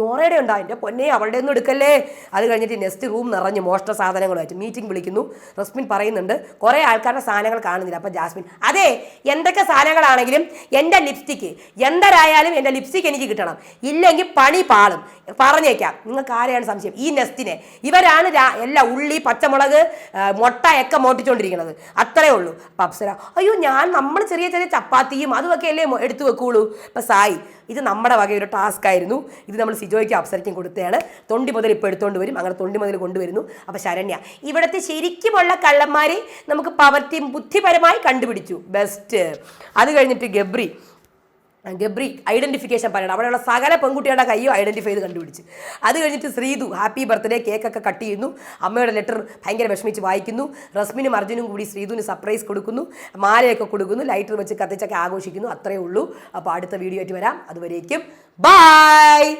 നോറയുടെ ഉണ്ടോ? എന്റെ പൊന്നെ അവളുടെ ഒന്നും എടുക്കല്ലേ? അത് കഴിഞ്ഞിട്ട് നെക്സ്റ്റ് റൂം നിറഞ്ഞ് മോഷ്ട സാധനങ്ങളുമായിട്ട് മീറ്റിംഗ് വിളിക്കുന്നു. റസ്മിൻ പറയുന്നുണ്ട് കുറേ ആൾക്കാരുടെ സാധനങ്ങൾ കാണുന്നില്ല. അപ്പോൾ ജാസ്മിൻ അതെ എന്തൊക്കെ സാധനങ്ങളാണെങ്കിലും എന്റെ ലിപ്സ്റ്റിക്ക് എന്തരായാലും എന്റെ ലിപ്സ്റ്റിക്ക് എനിക്ക് കിട്ടണം. ഇല്ലെങ്കിൽ പണി പാളും. പറഞ്ഞേക്കാം. നിങ്ങൾക്ക് ആരെയാണ് സംശയം? ഈ നെസ്റ്റിനെ. ഇവരാണ് എല്ലാ ഉള്ളി പച്ചമുളക് മുട്ട ഒക്കെ മോട്ടിച്ചുകൊണ്ടിരിക്കുന്നത് അത്രേ ഉള്ളൂ. അപ്പം അപ്സര അയ്യോ ഞാൻ നമ്മൾ ചെറിയ ചെറിയ ചപ്പാത്തിയും അതുമൊക്കെ അല്ലേ എടുത്തു വെക്കുള്ളൂ. അപ്പം സായി ഇത് നമ്മുടെ വക ഒരു ടാസ്ക് ആയിരുന്നു. ഇത് നമ്മൾ സിജോയ്ക്ക് അപ്സരയ്ക്കും കൊടുത്തതാണ്. തൊണ്ടി മുതൽ ഇപ്പോൾ എടുത്തുകൊണ്ട് വരും. അങ്ങനെ തൊണ്ടി മുതൽ കൊണ്ടുവരുന്നു. അപ്പം ശരണ്യ ഇവിടുത്തെ ശരിക്കുമുള്ള കള്ളന്മാരെ നമുക്ക് പവർത്തി ബുദ്ധിപരമായി കണ്ടുപിടിച്ചു. ബെസ്റ്റ് അത് കഴിഞ്ഞിട്ട് ഗബ്രി ഗബ്രി ഐഡന്റിഫിക്കേഷൻ പറയണം. അവിടെയുള്ള സകല പെൺകുട്ടികളുടെ കയ്യോ ഐഡന്റിഫൈ ചെയ്ത് കണ്ടുപിടിച്ച്. അത് കഴിഞ്ഞിട്ട് ശ്രീതു ഹാപ്പി ബർത്ത്ഡേ കേക്കൊക്കെ കട്ട് ചെയ്യുന്നു. അമ്മയുടെ ലെറ്റർ ഭയങ്കര വിഷമിച്ച് വായിക്കുന്നു. റസ്മിനും അർജുനും കൂടി ശ്രീതുവിന് സർപ്രൈസ് കൊടുക്കുന്നു. മാലയൊക്കെ കൊടുക്കുന്നു. ലൈറ്റർ വെച്ച് കത്തിച്ചൊക്കെ ആഘോഷിക്കുന്നു. അത്രയേ ഉള്ളൂ. അപ്പോൾ അടുത്ത വീഡിയോ ആയിട്ട് വരാം. അതുവരേക്കും ബായ്